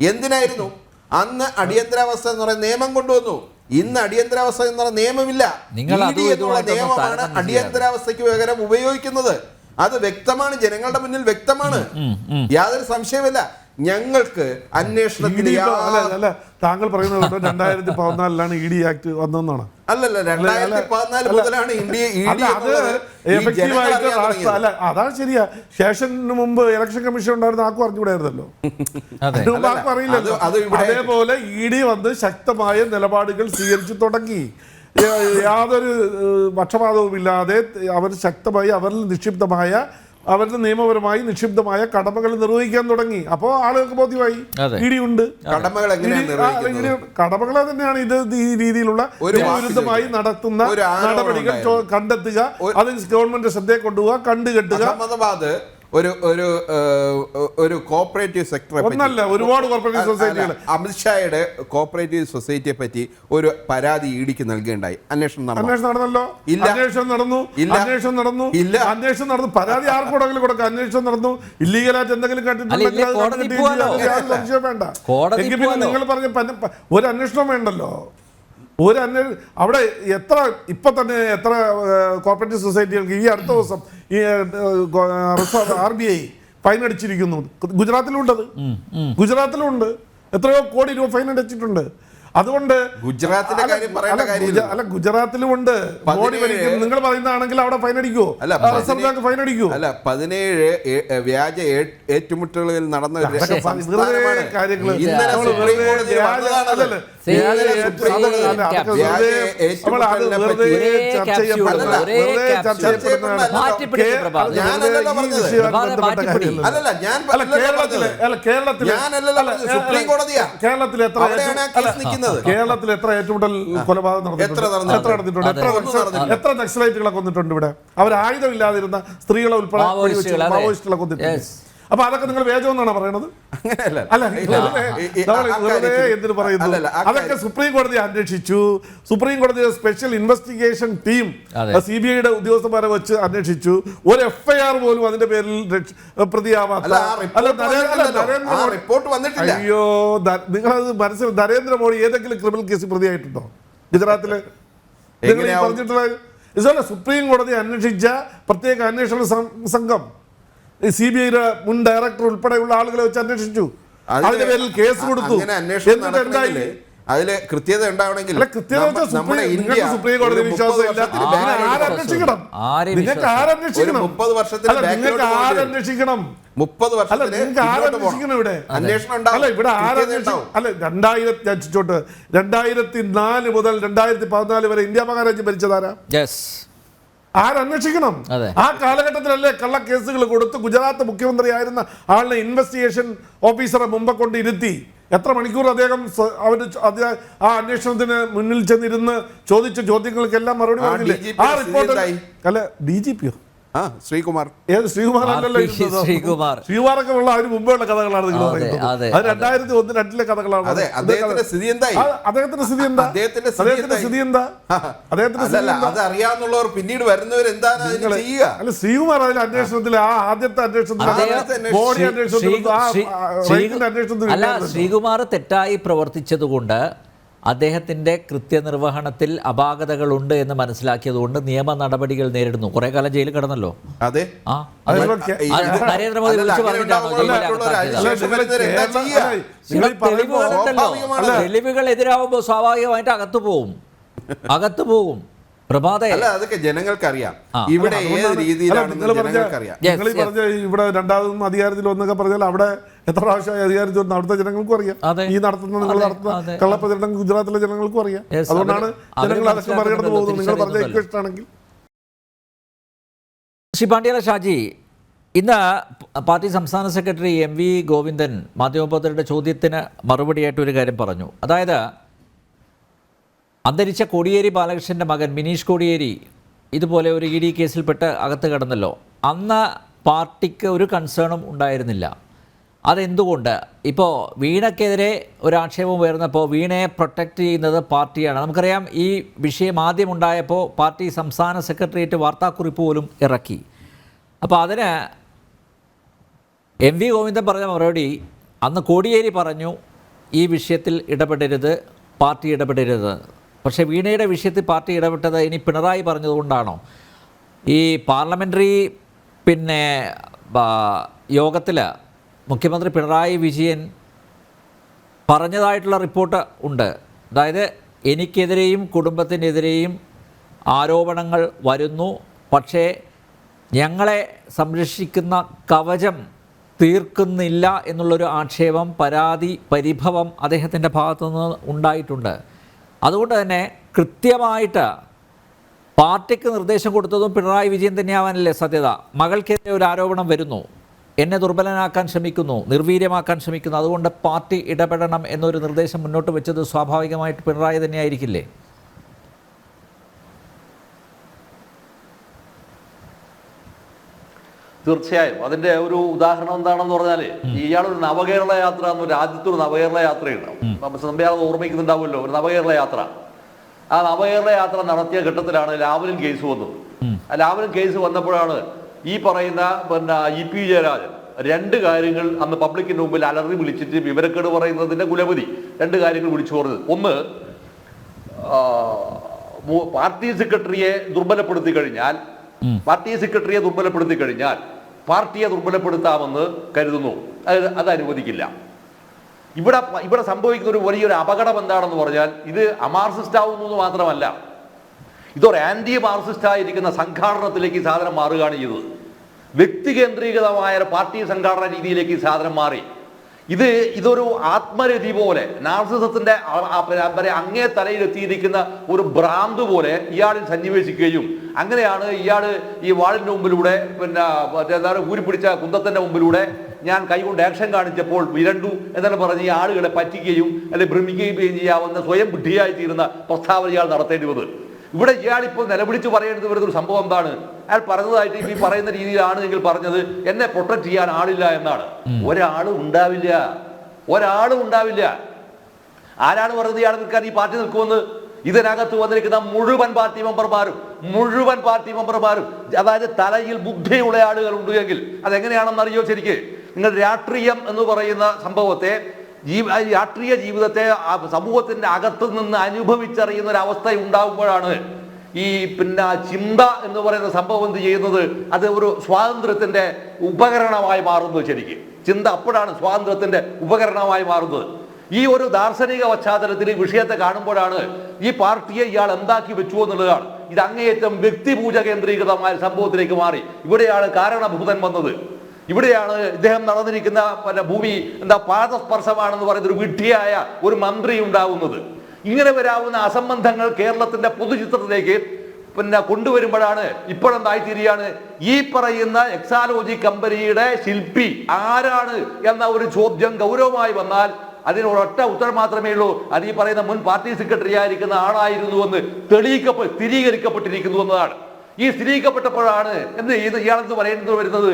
എന്തിനായിരുന്നു? അന്ന് അടിയന്തരാവസ്ഥ എന്ന് പറയുന്ന നിയമം കൊണ്ടുവന്നു. ഇന്ന് അടിയന്തരാവസ്ഥ എന്ന് പറയുന്ന നിയമമില്ല. നിയമമാണ്. അടിയന്തരാവസ്ഥയ്ക്ക് പകരം ഉപയോഗിക്കുന്നത്. അത് വ്യക്തമാണ് ജനങ്ങളുടെ മുന്നിൽ വ്യക്തമാണ്. യാതൊരു സംശയമില്ല ഞങ്ങൾക്ക് അല്ല താങ്കൾ പറയുന്നത് രണ്ടായിരത്തി പതിനാലിലാണ് ഇ ഡി ആക്ട് വന്നതെന്നാണ്. അല്ലല്ല രണ്ടായിരത്തി പതിനാല് മുതലാണ് ഇന്ത്യ അതാണ് ശരിയാ. ശേഷന് മുമ്പ് ഇലക്ഷൻ കമ്മീഷൻ ഉണ്ടായിരുന്ന ആക്കും അറിഞ്ഞുകൂടായിരുന്നല്ലോ? ആർക്കും അറിയില്ലല്ലോ. അത് അത് ഇവിടെ- അതേപോലെ ഇ ഡി വന്ന് ശക്തമായ നിലപാടുകൾ സ്വീകരിച്ചു തുടങ്ങി. യാതൊരു പക്ഷപാതവുമില്ലാതെ പക്ഷപാതവും ഇല്ലാതെ അവർ ശക്തമായി അവരിൽ നിക്ഷിപ്തമായ അവരുടെ നിയമപരമായി നിക്ഷിപ്തമായ കടമകൾ നിർവഹിക്കാൻ തുടങ്ങി. അപ്പോൾ ആളുകൾക്ക് ബോധ്യമായി. ഇടിയുണ്ട് കടമകൾ തന്നെയാണ് ഇത് ഈ രീതിയിലുള്ള വിരുദ്ധമായി നടത്തുന്ന നടപടികൾ. കണ്ടെത്തുക. അത് ഗവൺമെന്റ് ശ്രദ്ധയെ കൊണ്ടുപോവുക കണ്ടുകെട്ടുക. ഒരു ഒരു ഒരു കോപ്പറേറ്റീവ് സെക്ടറെ ഒന്നല്ല, ഒരുപാട് കോർപ്പറേറ്റീവ് society-കൾ. അമിത്ഷായുടെ കോപ്പറേറ്റീവ് സൊസൈറ്റിയെ പറ്റി ഒരു പരാതി ഇടിക്ക് നൽകുകയുണ്ടായി അന്വേഷണം നടന്നു? അന്വേഷണം നടന്നല്ലോ. ഇല്ല. അന്വേഷണം നടന്നു. ഇല്ല. അന്വേഷണം നടന്നു. ഇല്ല. അന്വേഷണം നടന്നു. പരാതി ആർക്കൂടെങ്കിലും കൊടുക്കുക അന്വേഷണം നടന്നു. ഇല്ലീഗലായിട്ട് എന്തെങ്കിലും കണ്ടിട്ടുണ്ടെങ്കിൽ വേണ്ട. കോടതി എങ്കിൽ പിന്നെ നിങ്ങൾ പറഞ്ഞ ഒരു അന്വേഷണം വേണ്ടല്ലോ. ഒരു അന്വേഷണം അവിടെ എത്ര ഇപ്പൊ തന്നെ എത്ര കോർപ്പറേറ്റീവ് സൊസൈറ്റികൾക്ക് ഈ അടുത്ത ദിവസം ഈ reserve R B I fine അടിച്ചിരിക്കുന്നു. ഗുജറാത്തിലുണ്ടത്. ഗുജറാത്തിലുണ്ട്. എത്രയോ കോടി രൂപ ഫൈൻ അടച്ചിട്ടുണ്ട്. അതുകൊണ്ട് ഗുജറാത്തിന്റെ അല്ല, കാര്യം പറയേണ്ട കാര്യമില്ല. അല്ല ഗുജറാത്തിലും ഉണ്ട് ബോഡി മോഡി നിങ്ങൾ പറയുന്നതാണെങ്കിൽ അവിടെ ഫൈൻ അടിക്കുമോ അല്ല, റിസർവ് ബാങ്ക് ഫൈൻ അടിക്കുമോ അല്ല പതിനേഴ് വ്യാജ ഏറ്റുമുട്ടലുകളിൽ നടന്ന ഒരു അതൊക്കെ ഫ- സംസ്ഥാനമാണ്. വെറുതെ കാര്യങ്ങൾ ഇന്നലെ സുപ്രീം വെറുതെ കോടതിയിൽ വ്യാജ- വന്നതാണത്. അതല്ല, See, വ്യാജ see, ഏറ്റു- see, അതല്ല, അല്ല, അതൊക്കെ വ്യാജ വെറുതെ നമ്മൾ അത് ഏറ്റുമുട്ടലിനെ വെറുതെ പറ്റി ചർച്ച ചെയ്യപ്പെടുന്ന capsule, ഒരേ വെറുതെ ചർച്ച capsule. ചെയ്യപ്പെടുന്നതാണ്. മാറ്റിപ്പിടിക്ക് കേ- പ്രഭാത്. അത് ഞാനല്ലല്ലോ വെറുതെ ഈ പറഞ്ഞത്. വിഷയവുമായി പ്രഭാത് ബന്ധപ്പെട്ട മാറ്റിപ്പിടി. കാര്യമല്ല. അല്ലല്ല ഞാൻ അല്ല കേരളത്തിലെ അല്ല കേരളത്തിലെ ഞാനല്ലല്ലോ അല്ല, സുപ്രീം കോടതിയാ. കേരളത്തിൽ എത്ര നിൽക്കുന്നത്. കേരളത്തിൽ എത്ര ഏറ്റുമുട്ടൽ കൊലപാതകം നടന്നിട്ടുണ്ട്? എത്ര നടന്നിട്ടുണ്ട്? എത്ര നക്സലൈറ്റുകളെ കൊന്നിട്ടുണ്ട് ഇവിടെ? അവർ ആയുധമില്ലാതിരുന്ന സ്ത്രീകളെ ഉൾപ്പെടെ മാവോയിസ്റ്റുകളെ കൊന്നിട്ടുണ്ട്. അപ്പൊ അതൊക്കെ നിങ്ങൾ വേജമെന്നാണ് പറയണത്? അങ്ങനെയല്ല. അല്ല എന്തിനു പറയുന്നു? അതൊക്കെ സുപ്രീം കോടതി അന്വേഷിച്ചു. സുപ്രീം കോടതിയുടെ special investigation team. C B ഐയുടെ ഉദ്യോഗസ്ഥന്മാരെ വെച്ച് അന്വേഷിച്ചു. ഒരു എഫ്ഐആർ ഐ ആർ പോലും അതിന്റെ പേരിൽ പ്രതിയാവാത്ത അയ്യോ നിങ്ങൾ നിങ്ങളത് മനസ്സിൽ നരേന്ദ്രമോദി ഏതെങ്കിലും ക്രിമിനൽ കേസിൽ പ്രതിയായിട്ടുണ്ടോ? ഗുജറാത്തിൽ. നിങ്ങൾ? പറഞ്ഞിട്ടുള്ള സുപ്രീം കോടതി അന്വേഷിച്ച പ്രത്യേക അന്വേഷണ സംഘം. സി ബി ഐയുടെ മുൻ ഡയറക്ടർ ഉൾപ്പെടെയുള്ള ആളുകളെ വെച്ച് അന്വേഷിച്ചു. അതിന് അതിന്റെ പേരിൽ കേസ് കൊടുത്തു. അങ്ങനെ അന്വേഷണം എന്നിട്ട് എന്തായി? കൃത്യത ഉണ്ടാവണമെങ്കിൽ മുപ്പത് വർഷത്തിന് മുപ്പത് വർഷത്തിന് രണ്ടായിരത്തി നാല് മുതൽ രണ്ടായിരത്തി പതിനാല് വരെ ഇന്ത്യ മഹാരാജ്യം ഭരിച്ചതാരാ യെസ് ആരന്വേഷിക്കണം. ആ കാലഘട്ടത്തിലല്ലേ കള്ളക്കേസുകൾ കൊടുത്ത് ഗുജറാത്ത് മുഖ്യമന്ത്രിയായിരുന്ന ആളിനെ ഇൻവെസ്റ്റിഗേഷൻ ഓഫീസറെ മുമ്പ് കൊണ്ട് ഇരുത്തി. എത്ര മണിക്കൂർ അദ്ദേഹം അത് ആ അന്വേഷണത്തിന് മുന്നിൽ ചെന്നിരുന്ന് ചോദിച്ച ചോദ്യങ്ങൾക്കെല്ലാം മറുപടി പറഞ്ഞില്ലേ? ആ റിപ്പോർട്ട് അല്ല ഡി ജി പിയോ? ആ ശ്രീകുമാർ. ഏത് ശ്രീകുമാർ അല്ലല്ലോ ഇരുന്നത്. ശ്രീകുമാർ. ശ്രീകുമാറൊക്കെ ഉള്ള അതിന് മുമ്പുള്ള കഥകളാണ് നിങ്ങൾ പറയുന്നത് അത് രണ്ടായിരത്തി ഒന്ന് രണ്ടിലെ കഥകളാണ്. അതെ അദ്ദേഹത്തിന്റെ സ്ഥിതി അദ്ദേഹത്തിന്റെ സ്ഥിതി എന്താ? അദ്ദേഹത്തിന്റെ സ്ഥിതി അദ്ദേഹത്തിന്റെ സ്ഥിതി എന്താ? അദ്ദേഹത്തിന്റെ അത് അറിയാവുന്നവർ പിന്നീട് വരുന്നവർ എന്താണ് അതിന് ചെയ്യുക? അല്ല ശ്രീകുമാർ അന്വേഷണത്തിൽ ആ ആദ്യത്തെ അന്വേഷണത്തിൽ ബോഡി അന്വേഷണത്തിൽ. ശ്രീകുമാർ തെറ്റായി പ്രവർത്തിച്ചതുകൊണ്ട് അദ്ദേഹത്തിന്റെ കൃത്യനിർവഹണത്തിൽ അപാകതകളുണ്ട് എന്ന് മനസ്സിലാക്കിയതുകൊണ്ട് നിയമ നടപടികൾ നേരിടുന്നു. കുറെ കാലം ജയിലിൽ കിടന്നല്ലോ. അതെ. ആ നരേന്ദ്രമോദി വിളിച്ചു പറഞ്ഞിട്ടാണോ. തെളിവുകൾ എതിരാവുമ്പോൾ സ്വാഭാവികമായിട്ട് അകത്തു പോവും അകത്തു പോകും. പ്രഭാതേ. അല്ല അതൊക്കെ ജനങ്ങൾക്കറിയാം. ഇവിടെ ഏത് രീതിയിലാണെന്ന് ജനങ്ങൾക്കറിയാം. നിങ്ങൾ ഈ. പറഞ്ഞ ഇവിടെ രണ്ടാമതും അധികാരത്തിൽ ഒന്നൊക്കെ പറഞ്ഞാൽ അവിടെ എത്ര പ്രാവശ്യമായി അധികാരത്തിൽ വന്നു അവിടുത്തെ ജനങ്ങൾക്കും അറിയാം. ഈ നടത്തുന്ന നിങ്ങൾ നടത്തുന്ന. കള്ളപ്രചരണം ഗുജറാത്തിലെ ജനങ്ങൾക്കും അറിയാം. അതുകൊണ്ടാണ് ജനങ്ങൾ അതൊക്കെ മറികടന്ന് പോകുന്നത്. നിങ്ങൾ പറഞ്ഞ. ഇക്വേഷൻ ആണെങ്കിൽ ശ്രീ പാണ്ഡ്യാല ഷാജി ഇന്ന് പാർട്ടി സംസ്ഥാന സെക്രട്ടറി എം വി ഗോവിന്ദൻ മാധ്യമപ്രവർത്തകരുടെ ചോദ്യത്തിന് മറുപടിയായിട്ട് ഒരു കാര്യം പറഞ്ഞു. അതായത് അന്തരിച്ച കോടിയേരി ബാലകൃഷ്ണന്റെ മകൻ മിനീഷ് കോടിയേരി ഇതുപോലെ ഒരു ഇ ഡി കേസിൽപ്പെട്ട് അകത്ത് കിടന്നല്ലോ. അന്ന് പാർട്ടിക്ക് ഒരു കൺസേണും ഉണ്ടായിരുന്നില്ല. അതെന്തുകൊണ്ട്? ഇപ്പോൾ വീണക്കെതിരെ ഒരു ആക്ഷേപം ഉയർന്നപ്പോൾ വീണയെ പ്രൊട്ടക്റ്റ് ചെയ്യുന്നത് പാർട്ടിയാണ്. നമുക്കറിയാം ഈ വിഷയം ആദ്യം ഉണ്ടായപ്പോൾ പാർട്ടി സംസ്ഥാന സെക്രട്ടേറിയറ്റ് വാർത്താക്കുറിപ്പ് പോലും ഇറക്കി. അപ്പോൾ അതിന് എം വി ഗോവിന്ദൻ പറഞ്ഞ മറുപടി അന്ന് കോടിയേരി പറഞ്ഞു ഈ വിഷയത്തിൽ ഇടപെടരുത് പാർട്ടി ഇടപെടരുത്. പക്ഷേ വീണയുടെ വിഷയത്തിൽ പാർട്ടി ഇടപെട്ടത് ഇനി പിണറായി പറഞ്ഞതുകൊണ്ടാണോ? ഈ പാർലമെന്ററി പിന്നെ യോഗത്തിൽ മുഖ്യമന്ത്രി പിണറായി വിജയൻ പറഞ്ഞതായിട്ടുള്ള റിപ്പോർട്ട് ഉണ്ട്. അതായത് എനിക്കെതിരെയും കുടുംബത്തിനെതിരെയും ആരോപണങ്ങൾ വരുന്നു. പക്ഷേ ഞങ്ങളെ സംരക്ഷിക്കുന്ന കവചം തീർക്കുന്നില്ല എന്നുള്ളൊരു ആക്ഷേപം പരാതി പരിഭവം അദ്ദേഹത്തിന്റെ ഭാഗത്തുനിന്ന് ഉണ്ടായിട്ടുണ്ട്. അതുകൊണ്ട് തന്നെ കൃത്യമായിട്ട് പാർട്ടിക്ക് നിർദ്ദേശം കൊടുത്തതും പിണറായി വിജയൻ തന്നെയാവാനല്ലേ സത്യത മകൾക്കെതിരെ ഒരു ആരോപണം വരുന്നു. എന്നെ ദുർബലനാക്കാൻ ശ്രമിക്കുന്നു നിർവീര്യമാക്കാൻ ശ്രമിക്കുന്നു. അതുകൊണ്ട് പാർട്ടി ഇടപെടണം എന്നൊരു നിർദ്ദേശം മുന്നോട്ട് വെച്ചത് സ്വാഭാവികമായിട്ട് പിണറായി തന്നെയായിരിക്കില്ലേ? തീർച്ചയായും. അതിന്റെ ഒരു ഉദാഹരണം എന്താണെന്ന് പറഞ്ഞാൽ ഇയാൾ ഒരു നവകേരള യാത്ര എന്ന് ആദ്യത്തെ ഒരു നവകേരള യാത്രയുണ്ട് സംഭ്യാളത് ഓർമ്മിക്കുന്നുണ്ടാവുമല്ലോ ഒരു നവകേരള യാത്ര. ആ നവകേരള യാത്ര നടത്തിയ ഘട്ടത്തിലാണ് രാവിലെ കേസ് വന്നത്. ആ രാവിലെ കേസ് വന്നപ്പോഴാണ് ഈ പറയുന്ന പിന്നെ ഇ പി ജയരാജൻ രണ്ട് കാര്യങ്ങൾ അന്ന് പബ്ലിക്കിന്റെ മുമ്പിൽ അലറി വിളിച്ചിട്ട് വിവരക്കേട് പറയുന്നതിന്റെ കുലപതി രണ്ട് കാര്യങ്ങൾ വിളിച്ചു പറഞ്ഞത്. ഒന്ന് പാർട്ടി സെക്രട്ടറിയെ ദുർബലപ്പെടുത്തി കഴിഞ്ഞാൽ പാർട്ടി സെക്രട്ടറിയെ ദുർബലപ്പെടുത്തി കഴിഞ്ഞാൽ പാർട്ടിയെ ദുർബലപ്പെടുത്താമെന്ന് കരുതുന്നു. അത് അത് അനുവദിക്കില്ല. ഇവിടെ ഇവിടെ സംഭവിക്കുന്ന ഒരു വലിയൊരു അപകടം എന്താണെന്ന് പറഞ്ഞാൽ ഇത് അമാർസിസ്റ്റ് ആവുന്നു എന്ന് മാത്രമല്ല. ഇതൊരു ആന്റി മാർസിസ്റ്റ് ആയിരിക്കുന്ന സംഘാടനത്തിലേക്ക് ഈ സാധനം മാറുകയാണ് ചെയ്തത്. വ്യക്തി കേന്ദ്രീകൃതമായ പാർട്ടി സംഘാടന രീതിയിലേക്ക് ഈ സാധനം മാറി. ഇത് ഇതൊരു ആത്മരതി പോലെ നാർസിസത്തിന്റെ അങ്ങേ തലയിലെത്തിയിരിക്കുന്ന ഒരു ഭ്രാന്ത് പോലെ ഇയാളിൽ സന്നിവേശിക്കുകയും അങ്ങനെയാണ് ഇയാൾ ഈ വാളിന്റെ മുമ്പിലൂടെ പിന്നെ എന്താണ് ഊരിപ്പിടിച്ച കുന്തത്തിന്റെ മുമ്പിലൂടെ ഞാൻ കൈകൊണ്ട് ആക്ഷൻ കാണിച്ചപ്പോൾ വിരണ്ടു എന്നല്ല പറഞ്ഞ് ഈ ആളുകളെ പറ്റിക്കുകയും അല്ലെങ്കിൽ ഭ്രമിക്കുകയും ചെയ്യാവുന്ന സ്വയം ബുദ്ധിയായി തീരുന്ന പ്രസ്താവന ഇയാൾ നടത്തേണ്ടി വന്നത് ഇവിടെ ഇയാൾ ഇപ്പോൾ നിലവിളിച്ച് പറയേണ്ടത് വരുന്ന ഒരു സംഭവം എന്താണ്? അയാൾ പറഞ്ഞതായിട്ട് ഈ പറയുന്ന രീതിയിലാണ് എങ്കിൽ പറഞ്ഞത്. എന്നെ പ്രൊട്ടക്ട് ചെയ്യാൻ ആളില്ല എന്നാണ്. ഒരാളും ഉണ്ടാവില്ല. ഒരാളും ഉണ്ടാവില്ല. ആരാണ് പറഞ്ഞത് ഇയാൾ നിൽക്കാൻ ഈ പാർട്ടി നിൽക്കുമെന്ന്? ഇതിനകത്ത് വന്നിരിക്കുന്ന മുഴുവൻ പാർട്ടി മെമ്പർമാരും മുഴുവൻ പാർട്ടി മെമ്പർമാരും അതായത് തലയിൽ ബുദ്ധിയുള്ള ആളുകൾ ഉണ്ടെങ്കിൽ അതെങ്ങനെയാണെന്ന് അറിയോ ശരിക്ക്? നിങ്ങൾ രാഷ്ട്രീയം എന്ന് പറയുന്ന സംഭവത്തെ ആ രാഷ്ട്രീയ ജീവിതത്തെ സമൂഹത്തിന്റെ അകത്ത് നിന്ന് അനുഭവിച്ചറിയുന്ന ഒരു അവസ്ഥ ഉണ്ടാകുമ്പോഴാണ് ഈ പിന്നെ ചിന്ത എന്ന് പറയുന്ന സംഭവം എന്ത് ചെയ്യുന്നത്? അത് ഒരു സ്വാതന്ത്ര്യത്തിന്റെ ഉപകരണമായി മാറുന്നത് ശരിക്ക്. ചിന്ത അപ്പോഴാണ് സ്വാതന്ത്ര്യത്തിന്റെ ഉപകരണമായി മാറുന്നത്. ഈ ഒരു ദാർശനിക പശ്ചാത്തലത്തിൽ ഈ വിഷയത്തെ കാണുമ്പോഴാണ് ഈ പാർട്ടിയെ ഇയാൾ എന്താക്കി വെച്ചു എന്നുള്ളതാണ്. ഇത് അങ്ങേയറ്റം വ്യക്തിപൂജ കേന്ദ്രീകൃതമായ സംഭവത്തിലേക്ക് മാറി. ഇവിടെയാണ് കാരണഭൂതൻ വന്നത്. ഇവിടെയാണ് ഇദ്ദേഹം നടന്നിരിക്കുന്ന പിന്നെ ഭൂമി എന്താ പാദസ്പർശമാണെന്ന് പറയുന്ന ഒരു വിഡ്ഢിയായ ഒരു മന്ത്രി ഉണ്ടാവുന്നത്. ഇങ്ങനെ വരാവുന്ന അസംബന്ധങ്ങൾ കേരളത്തിന്റെ പൊതുചിത്രത്തിലേക്ക് പിന്നെ കൊണ്ടുവരുമ്പോഴാണ് ഇപ്പോഴെന്തായിത്തീരുകയാണ്? ഈ പറയുന്ന എക്സാലോജി കമ്പനിയുടെ ശില്പി ആരാണ് എന്ന ഒരു ചോദ്യം ഗൗരവമായി വന്നാൽ അതിന് ഒരൊറ്റ ഉത്തരം മാത്രമേ ഉള്ളൂ. അത് ഈ പറയുന്ന മുൻ പാർട്ടി സെക്രട്ടറി ആയിരിക്കുന്ന ആളായിരുന്നുവെന്ന് തെളിയിക്കപ്പെ സ്ഥിരീകരിക്കപ്പെട്ടിരിക്കുന്നു എന്നതാണ്. ഈ സ്ഥിരീകരിക്കപ്പെട്ടപ്പോഴാണ് എന്ത് ഇയാളെന്ന് പറയുന്നത് വരുന്നത്?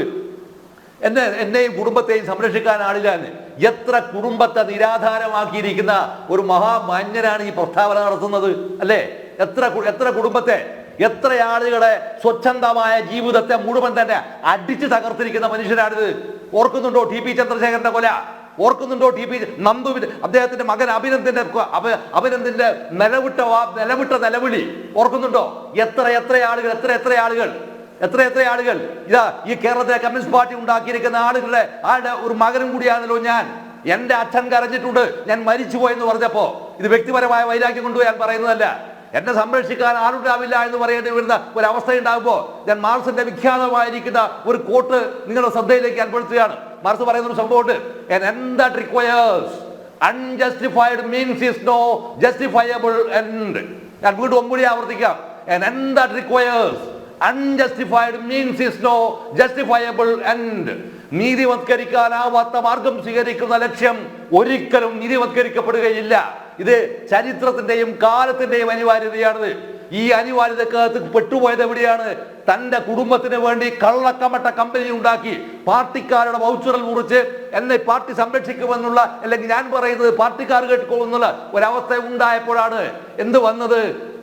എന്നെ എന്നെയും കുടുംബത്തെയും സംരക്ഷിക്കാൻ ആളില്ല എന്ന്. എത്ര കുടുംബത്തെ നിരാധാരമാക്കിയിരിക്കുന്ന ഒരു മഹാമാന്യനാണ് ഈ പ്രസ്താവന നടത്തുന്നത് അല്ലേ? എത്ര എത്ര കുടുംബത്തെ എത്ര ആളുകളെ സ്വച്ഛന്തമായ ജീവിതത്തെ മുഴുവൻ തന്നെ അടിച്ചു തകർത്തിരിക്കുന്ന മനുഷ്യനാണിത് ഓർക്കുന്നുണ്ടോ ടി പി ചന്ദ്രശേഖരന്റെ കൊല? ഓർക്കുന്നുണ്ടോ ടി പി നന്ദു അദ്ദേഹത്തിന്റെ മകൻ അഭിനന്ദിന്റെ അഭിനന്ദിന്റെ നിലവിട്ട നിലവിട്ട നിലവിളി? ഓർക്കുന്നുണ്ടോ? എത്ര എത്ര ആളുകൾ എത്ര എത്ര ആളുകൾ എത്ര എത്ര ആളുകൾ ഇതാ ഈ കേരളത്തിലെ കമ്മ്യൂണിസ്റ്റ് പാർട്ടി ഉണ്ടാക്കിയിരിക്കുന്ന ആളുകളുടെ ആളുടെ ഒരു മകനും കൂടിയാണല്ലോ ഞാൻ. എന്റെ അച്ഛൻ കരഞ്ഞിട്ടുണ്ട്. ഞാൻ മരിച്ചുപോയെന്ന് പറഞ്ഞപ്പോ ഇത് വ്യക്തിപരമായ വൈരാഗ്യം കൊണ്ട് ഞാൻ പറയുന്നതല്ല. എന്നെ സംരക്ഷിക്കാൻ ആളുണ്ടാവില്ല എന്ന് പറയേണ്ടി വരുന്ന ഒരു അവസ്ഥ ഉണ്ടാകുമ്പോൾ ഞാൻ മാർസിന്റെ വിഖ്യാതമായിരിക്കുന്ന ഒരു കോട്ട് നിങ്ങളുടെ ശ്രദ്ധയിലേക്ക് ഏർപ്പെടുത്തുകയാണ് പെടുത്തുകയാണ് മാർസ് പറയുന്ന ഒരു സംഭവമുണ്ട്. എന്താ requires unjustified means is no justifiable end ഞാൻ വീണ്ടും ഒമ്പടി ആവർത്തിക്കാം. എന്താ requires unjustified means is no justifiable end നീതിവത്കരിക്കാനാവാത്ത മാർഗം സ്വീകരിക്കുന്ന ലക്ഷ്യം ഒരിക്കലും നീതിവത്കരിക്കപ്പെടുകയില്ല. ഇത് ചരിത്രത്തിന്റെയും കാലത്തിന്റെയും അനിവാര്യതയാണിത്. ഈ അനിവാര്യതക്കകത്ത് പെട്ടുപോയത് എവിടെയാണ്? തന്റെ കുടുംബത്തിന് വേണ്ടി കള്ളക്കമട്ട കമ്പനി ഉണ്ടാക്കി പാർട്ടിക്കാരുടെ വൗച്ചറൽ മുറിച്ച് എന്നെ പാർട്ടി സംരക്ഷിക്കുമെന്നുള്ള അല്ലെങ്കിൽ ഞാൻ പറയുന്നത് പാർട്ടിക്കാർ കേട്ടുകൊള്ളുന്നുള്ള ഒരവസ്ഥ ഉണ്ടായപ്പോഴാണ് എന്ത് വന്നത്?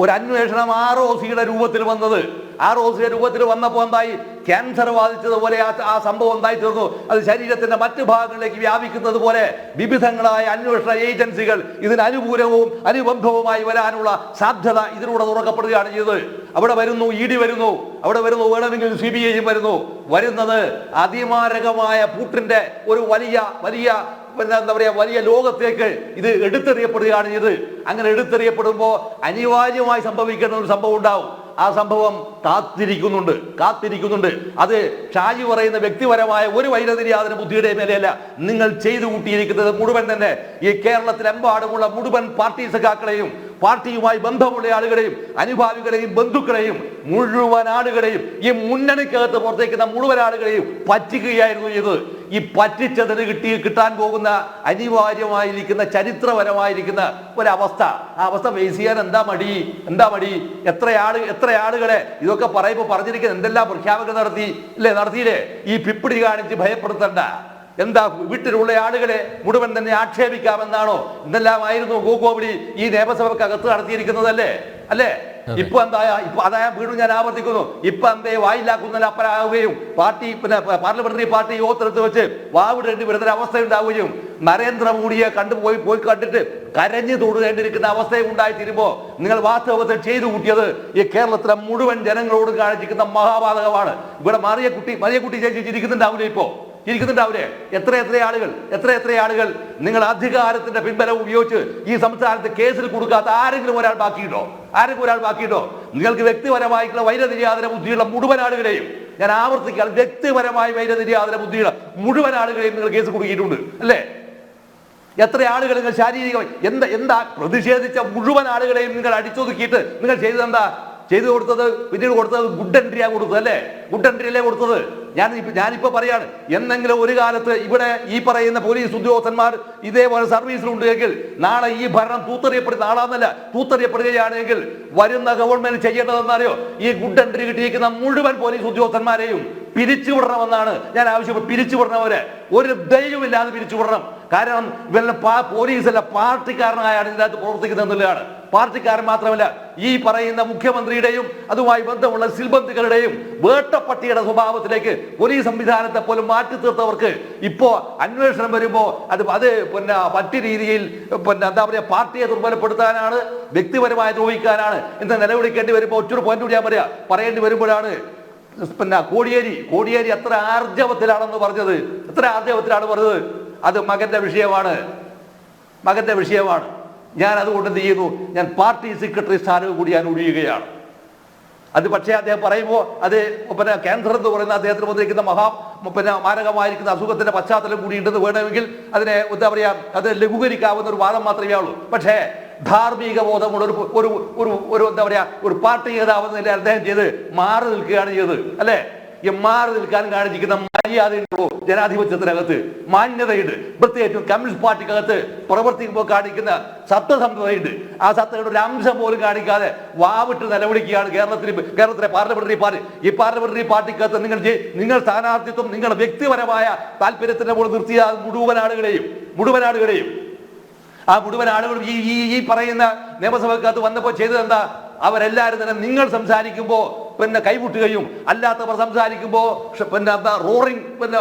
ഒരു അന്വേഷണം ആർ ഒ സിയുടെ രൂപത്തിൽ വന്നത്. ആർ ഒ സിയുടെ രൂപത്തിൽ വന്നപ്പോൾ എന്തായി? ക്യാൻസർ ബാധിച്ചതുപോലെ ആ ആ സംഭവം എന്തായി തീർന്നു. അത് ശരീരത്തിന്റെ മറ്റു ഭാഗങ്ങളിലേക്ക് വ്യാപിക്കുന്നത് പോലെ വിവിധങ്ങളായ അന്വേഷണ ഏജൻസികൾ ഇതിന് അനുകൂലവും അനുബന്ധവുമായി വരാനുള്ള സാധ്യത ഇതിലൂടെ തുറക്കപ്പെടുകയാണ് ചെയ്തത്. അവിടെ വരുന്നു ഇ ഡി വരുന്നു അവിടെ വരുന്നു വേണമെങ്കിൽ സി ബി ഐയും വരുന്നു. വരുന്നത് അതിമാരകമായ പൂട്ടിന്റെ ഒരു വലിയ വലിയ പിന്നെ എന്താ പറയാ വലിയ ലോകത്തേക്ക് ഇത് എടുത്തെറിയപ്പെടുകയാണ് ഇത് അങ്ങനെ എടുത്തെറിയപ്പെടുമ്പോൾ അനിവാര്യമായി സംഭവിക്കേണ്ട ഒരു സംഭവം ഉണ്ടാവും. ആ സംഭവം കാത്തിരിക്കുന്നുണ്ട് കാത്തിരിക്കുന്നുണ്ട്. അത് ഷാജി പറയുന്ന വ്യക്തിപരമായ ഒരു വൈരനിര്യാതന ബുദ്ധിയുടെ മേലെയല്ല. നിങ്ങൾ ചെയ്തു കൂട്ടിയിരിക്കുന്നത് മുഴുവൻ തന്നെ ഈ കേരളത്തിലെമ്പാടുമുള്ള മുഴുവൻ പാർട്ടി സഖാക്കളെയും പാർട്ടിയുമായി ബന്ധമുള്ള ആളുകളെയും അനുഭാവികളെയും ബന്ധുക്കളെയും മുഴുവൻ ആളുകളെയും ഈ മുന്നണിക്കകത്ത് പുറത്തേക്കുന്ന മുഴുവൻ ആളുകളെയും പറ്റിക്കുകയായിരുന്നു ഇത് ഈ പറ്റിച്ചതിന് കിട്ടി കിട്ടാൻ പോകുന്ന അനിവാര്യമായിരിക്കുന്ന ചരിത്രപരമായിരിക്കുന്ന ഒരവസ്ഥ. ആ അവസ്ഥ ഫേസ് ചെയ്യാൻ എന്താ മടി? എന്താ മടി? എത്ര ആൾ എത്ര ആളുകളെ? ഇതൊക്കെ പറയുമ്പോൾ പറഞ്ഞിരിക്കുന്ന എന്തെല്ലാം പ്രഖ്യാപനം നടത്തി? ഇല്ലേ നടത്തിയില്ലേ? ഈ പിപ്പിടി കാണിച്ച് ഭയപ്പെടുത്തണ്ട. എന്താ വീട്ടിലുള്ള ആളുകളെ മുഴുവൻ തന്നെ ആക്ഷേപിക്കാമെന്നാണോ? എന്തെല്ലാമായിരുന്നു ഗോകോവിളി ഈ നിയമസഭക്കകത്ത് നടത്തിയിരിക്കുന്നതല്ലേ? അല്ലേ? ഇപ്പൊ എന്തായ ഇപ്പൊ അതായ വീണ്ടും ഞാൻ ആവർത്തിക്കുന്നു. ഇപ്പൊ എന്തേ വായില്ലാക്കുന്നതിൽ അപ്പരാകുകയും പാർട്ടി പിന്നെ പാർലമെന്ററി പാർട്ടി യോഗത്തിലെടുത്ത് വെച്ച് വാവിടേണ്ടി വരുന്ന അവസ്ഥ ഉണ്ടാവുകയും നരേന്ദ്രമോദിയെ കണ്ടുപോയി പോയി കണ്ടിട്ട് കരഞ്ഞു തൊടുകേണ്ടിരിക്കുന്ന അവസ്ഥ ഉണ്ടായിത്തീരുമ്പോ നിങ്ങൾ വാസ്തവത്തിൽ ചെയ്തു കൂട്ടിയത് ഈ കേരളത്തിലെ മുഴുവൻ ജനങ്ങളോട് കാണിച്ചിരിക്കുന്ന മഹാപാതകമാണ് ഇവിടെ മറിയ കുട്ടി മറിയ കുട്ടി ചേച്ചി ചിരിക്കുന്നുണ്ടാവില്ല ഇപ്പോ അവർ. എത്ര എത്ര ആളുകൾ എത്ര എത്ര ആളുകൾ നിങ്ങൾ അധികാരത്തിന്റെ പിൻബലം ഉപയോഗിച്ച് ഈ സംസ്ഥാനത്ത് കേസിൽ കൊടുക്കാത്ത ആരെങ്കിലും ഒരാൾ ബാക്കിയിട്ടോ ആരെങ്കിലും ഒരാൾ ബാക്കിയിട്ടോ നിങ്ങൾക്ക് വ്യക്തിപരമായിട്ടുള്ള വൈരനിര്യാതന ബുദ്ധിയുള്ള മുഴുവൻ ആളുകളെയും ഞാൻ ആവർത്തിക്കുകയാണ്. വ്യക്തിപരമായ വൈരനിര്യാതന ബുദ്ധിയുള്ള മുഴുവൻ ആളുകളെയും നിങ്ങൾ കേസ് കൊടുക്കിയിട്ടുണ്ട്. അല്ലേ? എത്ര ആളുകൾ നിങ്ങൾ ശാരീരികമായി എന്താ എന്താ പ്രതിഷേധിച്ച മുഴുവൻ ആളുകളെയും നിങ്ങൾ അടിച്ചൊതുക്കിയിട്ട് നിങ്ങൾ ചെയ്തത് എന്താ ചെയ്തു കൊടുത്തത് പിന്നീട് കൊടുത്തത് ഗുഡ് എൻട്രിയാ കൊടുത്തത് അല്ലേ? ഗുഡ് എൻട്രിയല്ലേ കൊടുത്തത്? ഞാൻ ഞാനിപ്പോ പറയാണ് എന്നെങ്കിലും ഒരു കാലത്ത് ഇവിടെ ഈ പറയുന്ന പോലീസ് ഉദ്യോഗസ്ഥന്മാർ ഇതേപോലെ സർവീസിലുണ്ട് എങ്കിൽ നാളെ ഈ ഭരണം തൂത്തെറിയപ്പെടുന്ന ആളാന്നല്ല തൂത്തെറിയപ്പെടുകയാണെങ്കിൽ വരുന്ന ഗവൺമെന്റ് ചെയ്യേണ്ടതെന്നറിയോ? ഈ ഗുഡ് എൻട്രി കിട്ടിയിരിക്കുന്ന മുഴുവൻ പോലീസ് ഉദ്യോഗസ്ഥന്മാരെയും പിരിച്ചുവിടണമെന്നാണ് ഞാൻ ആവശ്യപ്പെട്ടു പിരിച്ചുവിടണവരെ. ഒരു ദൈവമില്ലാതെ പിരിച്ചുവിടണം. കാരണം ഇവരുടെ പോലീസല്ല പാർട്ടിക്കാരനായാണ് ഇതിനകത്ത് പ്രവർത്തിക്കുന്നത് എന്നുള്ളതാണ്. പാർട്ടിക്കാരൻ മാത്രമല്ല ഈ പറയുന്ന മുഖ്യമന്ത്രിയുടെയും അതുമായി ബന്ധമുള്ള സിൽബന്ധികളുടെയും വേട്ടപ്പട്ടിയുടെ സ്വഭാവത്തിലേക്ക് പോലീസ് സംവിധാനത്തെ പോലും മാറ്റി തീർത്തവർക്ക് ഇപ്പോ അന്വേഷണം വരുമ്പോ അത് അത് പിന്നെ മറ്റു രീതിയിൽ പിന്നെ എന്താ പറയുക പാർട്ടിയെ ദുർബലപ്പെടുത്താനാണ് വ്യക്തിപരമായി ദ്രോഹിക്കാനാണ് എന്ന് നിലവിളിക്കേണ്ടി വരുമ്പോൾ ഒറ്റൊരു പോയിന്റ് കൂടി ഞാൻ പറയാ പറയേണ്ടി വരുമ്പോഴാണ് പിന്നെ കോടിയേരി കോടിയേരി എത്ര ആർജവത്തിലാണെന്ന് പറഞ്ഞത് എത്ര ആർജവത്തിലാണ് പറഞ്ഞത്? അത് മകന്റെ വിഷയമാണ് മകന്റെ വിഷയമാണ്. ഞാൻ അതുകൊണ്ട് എന്ത് ചെയ്യുന്നു? ഞാൻ പാർട്ടി സെക്രട്ടറി സ്ഥാനവും കൂടി ഞാൻ ഒഴിയുകയാണ്. അത് പക്ഷേ അദ്ദേഹം പറയുമ്പോൾ അത് പിന്നെ ക്യാൻസർ എന്ന് പറയുന്ന അദ്ദേഹത്തിന് വന്നിരിക്കുന്ന മഹാ പിന്നെ മാരകമായിരിക്കുന്ന അസുഖത്തിന്റെ പശ്ചാത്തലം കൂടി ഉണ്ടെന്ന് വേണമെങ്കിൽ അതിനെ എന്താ പറയാ അത് ലഘൂകരിക്കാവുന്ന ഒരു വാദം മാത്രമേ ഉള്ളൂ. പക്ഷേ ധാർമ്മിക ബോധമുള്ള ഒരു ഒരു ഒരു എന്താ പറയാ ഒരു പാർട്ടി നേതാവെന്ന നിലയിൽ അദ്ദേഹം ചെയ്ത് മാറി നിൽക്കുകയാണ് ചെയ്തത്. അല്ലേ? മാറി നിൽക്കാൻ കാണിച്ചിരിക്കുന്ന മര്യാദയുണ്ടോ? ജനാധിപത്യത്തിനകത്ത് മാന്യതയുണ്ട്. പ്രത്യേകിച്ചും കമ്മ്യൂണിസ്റ്റ് പാർട്ടിക്കകത്ത് പ്രവർത്തിക്കുമ്പോൾ കാണിക്കുന്ന സത്യസന്ധതയുണ്ട്. ആ സത്യയുടെ ഒരു അംശം പോലും കാണിക്കാതെ വാവിട്ട് നിലവിളിക്കുകയാണ് കേരളത്തിൽ കേരളത്തിലെ പാർലമെന്ററി പാർട്ടി. ഈ പാർലമെന്ററി പാർട്ടിക്കകത്ത് നിങ്ങൾ നിങ്ങൾ സ്ഥാനാർത്ഥിത്വം നിങ്ങളുടെ വ്യക്തിപരമായ താല്പര്യത്തിന്റെ പോലെ നിർത്തിയ മുഴുവൻ ആളുകളെയും മുഴുവൻ ആളുകളെയും. ആ മുഴുവൻ ആളുകളും ഈ ഈ ഈ പറയുന്ന നിയമസഭക്കകത്ത് വന്നപ്പോൾ ചെയ്തത് എന്താ? അവരെല്ലാവരും തന്നെ നിങ്ങൾ സംസാരിക്കുമ്പോൾ പിന്നെ കൈമുട്ടുകയും അല്ലാത്തവർ സംസാരിക്കുമ്പോൾ പിന്നെ എന്താ റോറിങ് പിന്നെ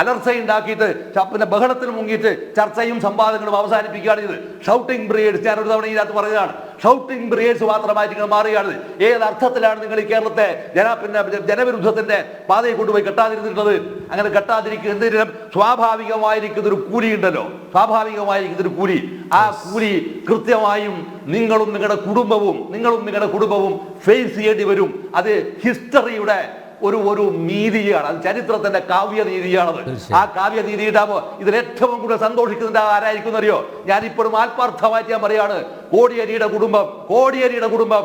അലർച്ച ഉണ്ടാക്കിയിട്ട് പിന്നെ ബഹളത്തിൽ മുങ്ങിയിട്ട് ചർച്ചയും സംവാദങ്ങളും അവസാനിപ്പിക്കുകയാണ് ഇത് ഷൗട്ടിംഗ് ബ്രീഡ് ഞാൻ ഒരു തവണ ഇതിനകത്ത് പറഞ്ഞതാണ്. ഷൗട്ടിംഗ് ബ്രിഗേഡ്സ് മാത്രമായി നിങ്ങൾ മാറുകയാണ്. ഏത് അർത്ഥത്തിലാണ് നിങ്ങൾ ഈ കേരളത്തെ ജന പിന്നെ ജനവിരുദ്ധത്തിന്റെ പാതയെ കൊണ്ടുപോയി കെട്ടാതിരുന്നിട്ടുള്ളത്? അങ്ങനെ കെട്ടാതിരിക്കുന്നതിനും സ്വാഭാവികമായിരിക്കുന്ന ഒരു കൂലി ഉണ്ടല്ലോ. സ്വാഭാവികമായിരിക്കുന്ന ഒരു കൂലി. ആ കൂലി കൃത്യമായും നിങ്ങളും നിങ്ങളുടെ കുടുംബവും നിങ്ങളും നിങ്ങളുടെ കുടുംബവും ഫേസ് ചെയ്യേണ്ടി വരും. അത് ഹിസ്റ്ററിയുടെ ഒരു ഒരു നീതിയാണ്. അത് ചരിത്രത്തിന്റെ കാവ്യ നീതിയാണത് ആ കാവ്യ നീതിയിട്ടാകുമ്പോ ഇതിൽ ഏറ്റവും കൂടുതൽ സന്തോഷിക്കുന്നതിന്റെ ആരായിരിക്കും അറിയോ ഞാൻ ഇപ്പോഴും ആത്മാർത്ഥമായിട്ട് ഞാൻ പറയാണ് കോടിയേരിയുടെ കുടുംബം കോടിയേരിയുടെ കുടുംബം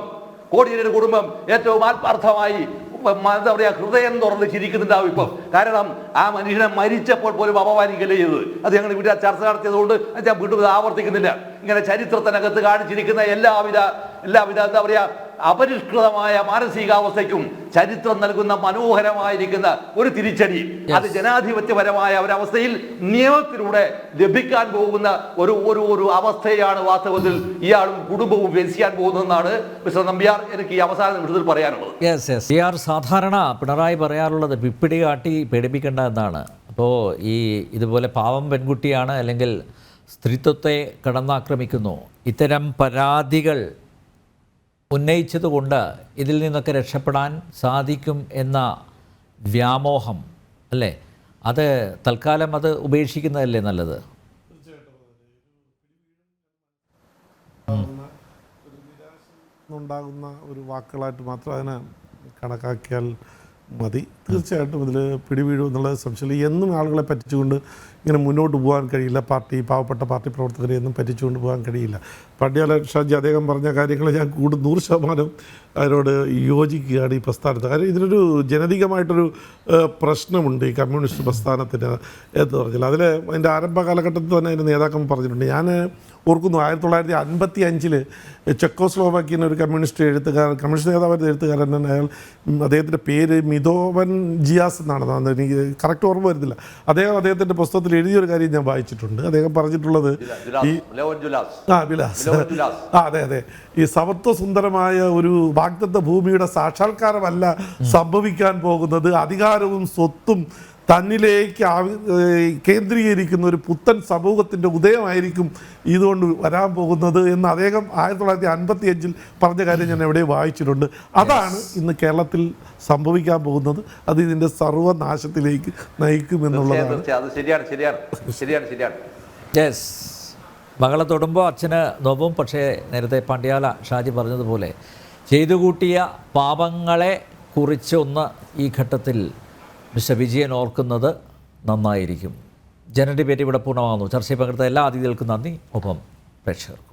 കോടിയേരിയുടെ കുടുംബം ഏറ്റവും ആത്മാർത്ഥമായി എന്താ പറയാ ഹൃദയം തുറന്ന് ചിരിക്കുന്നുണ്ടാവും ഇപ്പം. കാരണം ആ മനുഷ്യനെ മരിച്ചപ്പോൾ പോലും അപമാനിക്കല്ലേ ചെയ്തത്. അത് ഞങ്ങൾ ഇവിടെ ചർച്ച നടത്തിയതുകൊണ്ട് ഞാൻ വീണ്ടും ആവർത്തിക്കുന്നില്ല. ഇങ്ങനെ ചരിത്രത്തിനകത്ത് കാണിച്ചിരിക്കുന്ന എല്ലാവിധ എല്ലാവിധ എന്താ പറയാ അപരിഷ്കൃതമായ മാനസികാവസ്ഥയ്ക്കും ചരിത്രം നൽകുന്ന മനോഹരമായിരിക്കുന്ന ഒരു തിരിച്ചടി. അത് ജനാധിപത്യപരമായ ഒരവസ്ഥയിൽ നിയമത്തിലൂടെ ലഭിക്കാൻ പോകുന്ന ഒരു ഒരു ഒരു അവസ്ഥയാണ് വാസ്തവത്തിൽ ഇയാളും കുടുംബവും ഫേസ് ചെയ്യാൻ പോകുന്നതെന്നാണ് മിസ്റ്റർ നമ്പ്യാർ എനിക്ക് ഈ അവസാന നിമിഷത്തിൽ പറയാനുള്ളത്. യെസ് യെസ് സി സാധാരണ പിണറായി പറയാറുള്ളത് പിപ്പിടി കാട്ടി പേടിപ്പിക്കേണ്ട എന്നാണ്. അപ്പോൾ ഈ ഇതുപോലെ പാവം പെൺകുട്ടിയാണ് അല്ലെങ്കിൽ സ്ത്രീത്വത്തെ കടന്നാക്രമിക്കുന്നു. ഇത്തരം പരാതികൾ ഉന്നയിച്ചതുകൊണ്ട് ഇതിൽ നിന്നൊക്കെ രക്ഷപ്പെടാൻ സാധിക്കും എന്ന വ്യാമോഹം അല്ലേ? അത് തൽക്കാലം അത് ഉപേക്ഷിക്കുന്നതല്ലേ നല്ലത്? ഉണ്ടാകുന്ന ഒരു വാക്കുകളായിട്ട് മാത്രം അതിനെ കണക്കാക്കിയാൽ മതി. തീർച്ചയായിട്ടും ഇതിൽ പിടിവീഴും എന്നുള്ളത് സംശയമില്ല. എന്നും ആളുകളെ പറ്റിച്ചുകൊണ്ട് ഇങ്ങനെ മുന്നോട്ട് പോകാൻ കഴിയില്ല. പാർട്ടി പാവപ്പെട്ട പാർട്ടി പ്രവർത്തകരെ ഒന്നും പറ്റിച്ചുകൊണ്ട് പോകാൻ കഴിയില്ല. പണ്ഡ്യാല ഷാജി അദ്ദേഹം പറഞ്ഞ കാര്യങ്ങൾ ഞാൻ കൂടുതൽ നൂറ് ശതമാനം അതിനോട് യോജിക്കുകയാണ് ഈ പ്രസ്ഥാനത്ത്. കാര്യം ഇതിനൊരു ജനതികമായിട്ടൊരു പ്രശ്നമുണ്ട് ഈ കമ്മ്യൂണിസ്റ്റ് പ്രസ്ഥാനത്തിന് എന്ന് പറഞ്ഞാൽ അതിൽ അതിന്റെ ആരംഭ കാലഘട്ടത്തിൽ തന്നെ അതിന്റെ നേതാക്കൾ പറഞ്ഞിട്ടുണ്ട്. ഞാൻ ഓർക്കുന്നു ആയിരത്തി തൊള്ളായിരത്തി അൻപത്തി അഞ്ചിൽ ചെക്കോസ്ലോവാക്കിയൻ ഒരു കമ്മ്യൂണിസ്റ്റ് എഴുത്തുകാരൻ കമ്മ്യൂണിസ്റ്റ് നേതാവായ എഴുത്തുകാരൻ തന്നെ അയാൾ അദ്ദേഹത്തിന്റെ പേര് മിതോവൻ ജിയാസ് എന്നാണ്. എനിക്ക് കറക്റ്റ് ഓർമ്മ വരുന്നില്ല. അദ്ദേഹം അദ്ദേഹത്തിന്റെ പുസ്തകത്തിൽ എഴുതിയൊരു കാര്യം ഞാൻ വായിച്ചിട്ടുണ്ട്. അദ്ദേഹം പറഞ്ഞിട്ടുള്ളത് ഈ ആ വിലാസ് ആ അതെ അതെ. ഈ സമത്വസുന്ദരമായ ഒരു വാഗ്ദത്ത ഭൂമിയുടെ സാക്ഷാത്കാരമല്ല സംഭവിക്കാൻ പോകുന്നത്. അധികാരവും സ്വത്തും തന്നിലേക്ക് കേന്ദ്രീകരിക്കുന്ന ഒരു പുത്തൻ സമൂഹത്തിന്റെ ഉദയമായിരിക്കും ഇതുകൊണ്ട് വരാൻ പോകുന്നത് എന്ന് അദ്ദേഹം ആയിരത്തി തൊള്ളായിരത്തി അൻപത്തി അഞ്ചിൽ പറഞ്ഞ കാര്യം ഞാൻ എവിടെ വായിച്ചിട്ടുണ്ട്. അതാണ് ഇന്ന് കേരളത്തിൽ സംഭവിക്കാൻ പോകുന്നത്. അത് ഇതിന്റെ സർവനാശത്തിലേക്ക് നയിക്കും എന്നുള്ളതാണ് ശരിയാണ് ശരിയാണ് ശരിയാണ് ശരിയാണ്. യെസ് മകളെ തൊടുമ്പോൾ അച്ഛന് നോവും പക്ഷേ നേരത്തെ പണ്ടിയാല ഷാജി പറഞ്ഞതുപോലെ ചെയ്തു കൂട്ടിയ പാപങ്ങളെ കുറിച്ചൊന്ന് ഈ ഘട്ടത്തിൽ മിസ്റ്റർ വിജയൻ ഓർക്കുന്നത് നന്നായിരിക്കും. ജനഡിബേറ്റ് ഇവിടെ പൂർണമാകുന്നു. ചർച്ചയിൽ പങ്കെടുത്ത എല്ലാ അതിഥികൾക്കും നന്ദി. ഒപ്പം പ്രേക്ഷകർക്കും.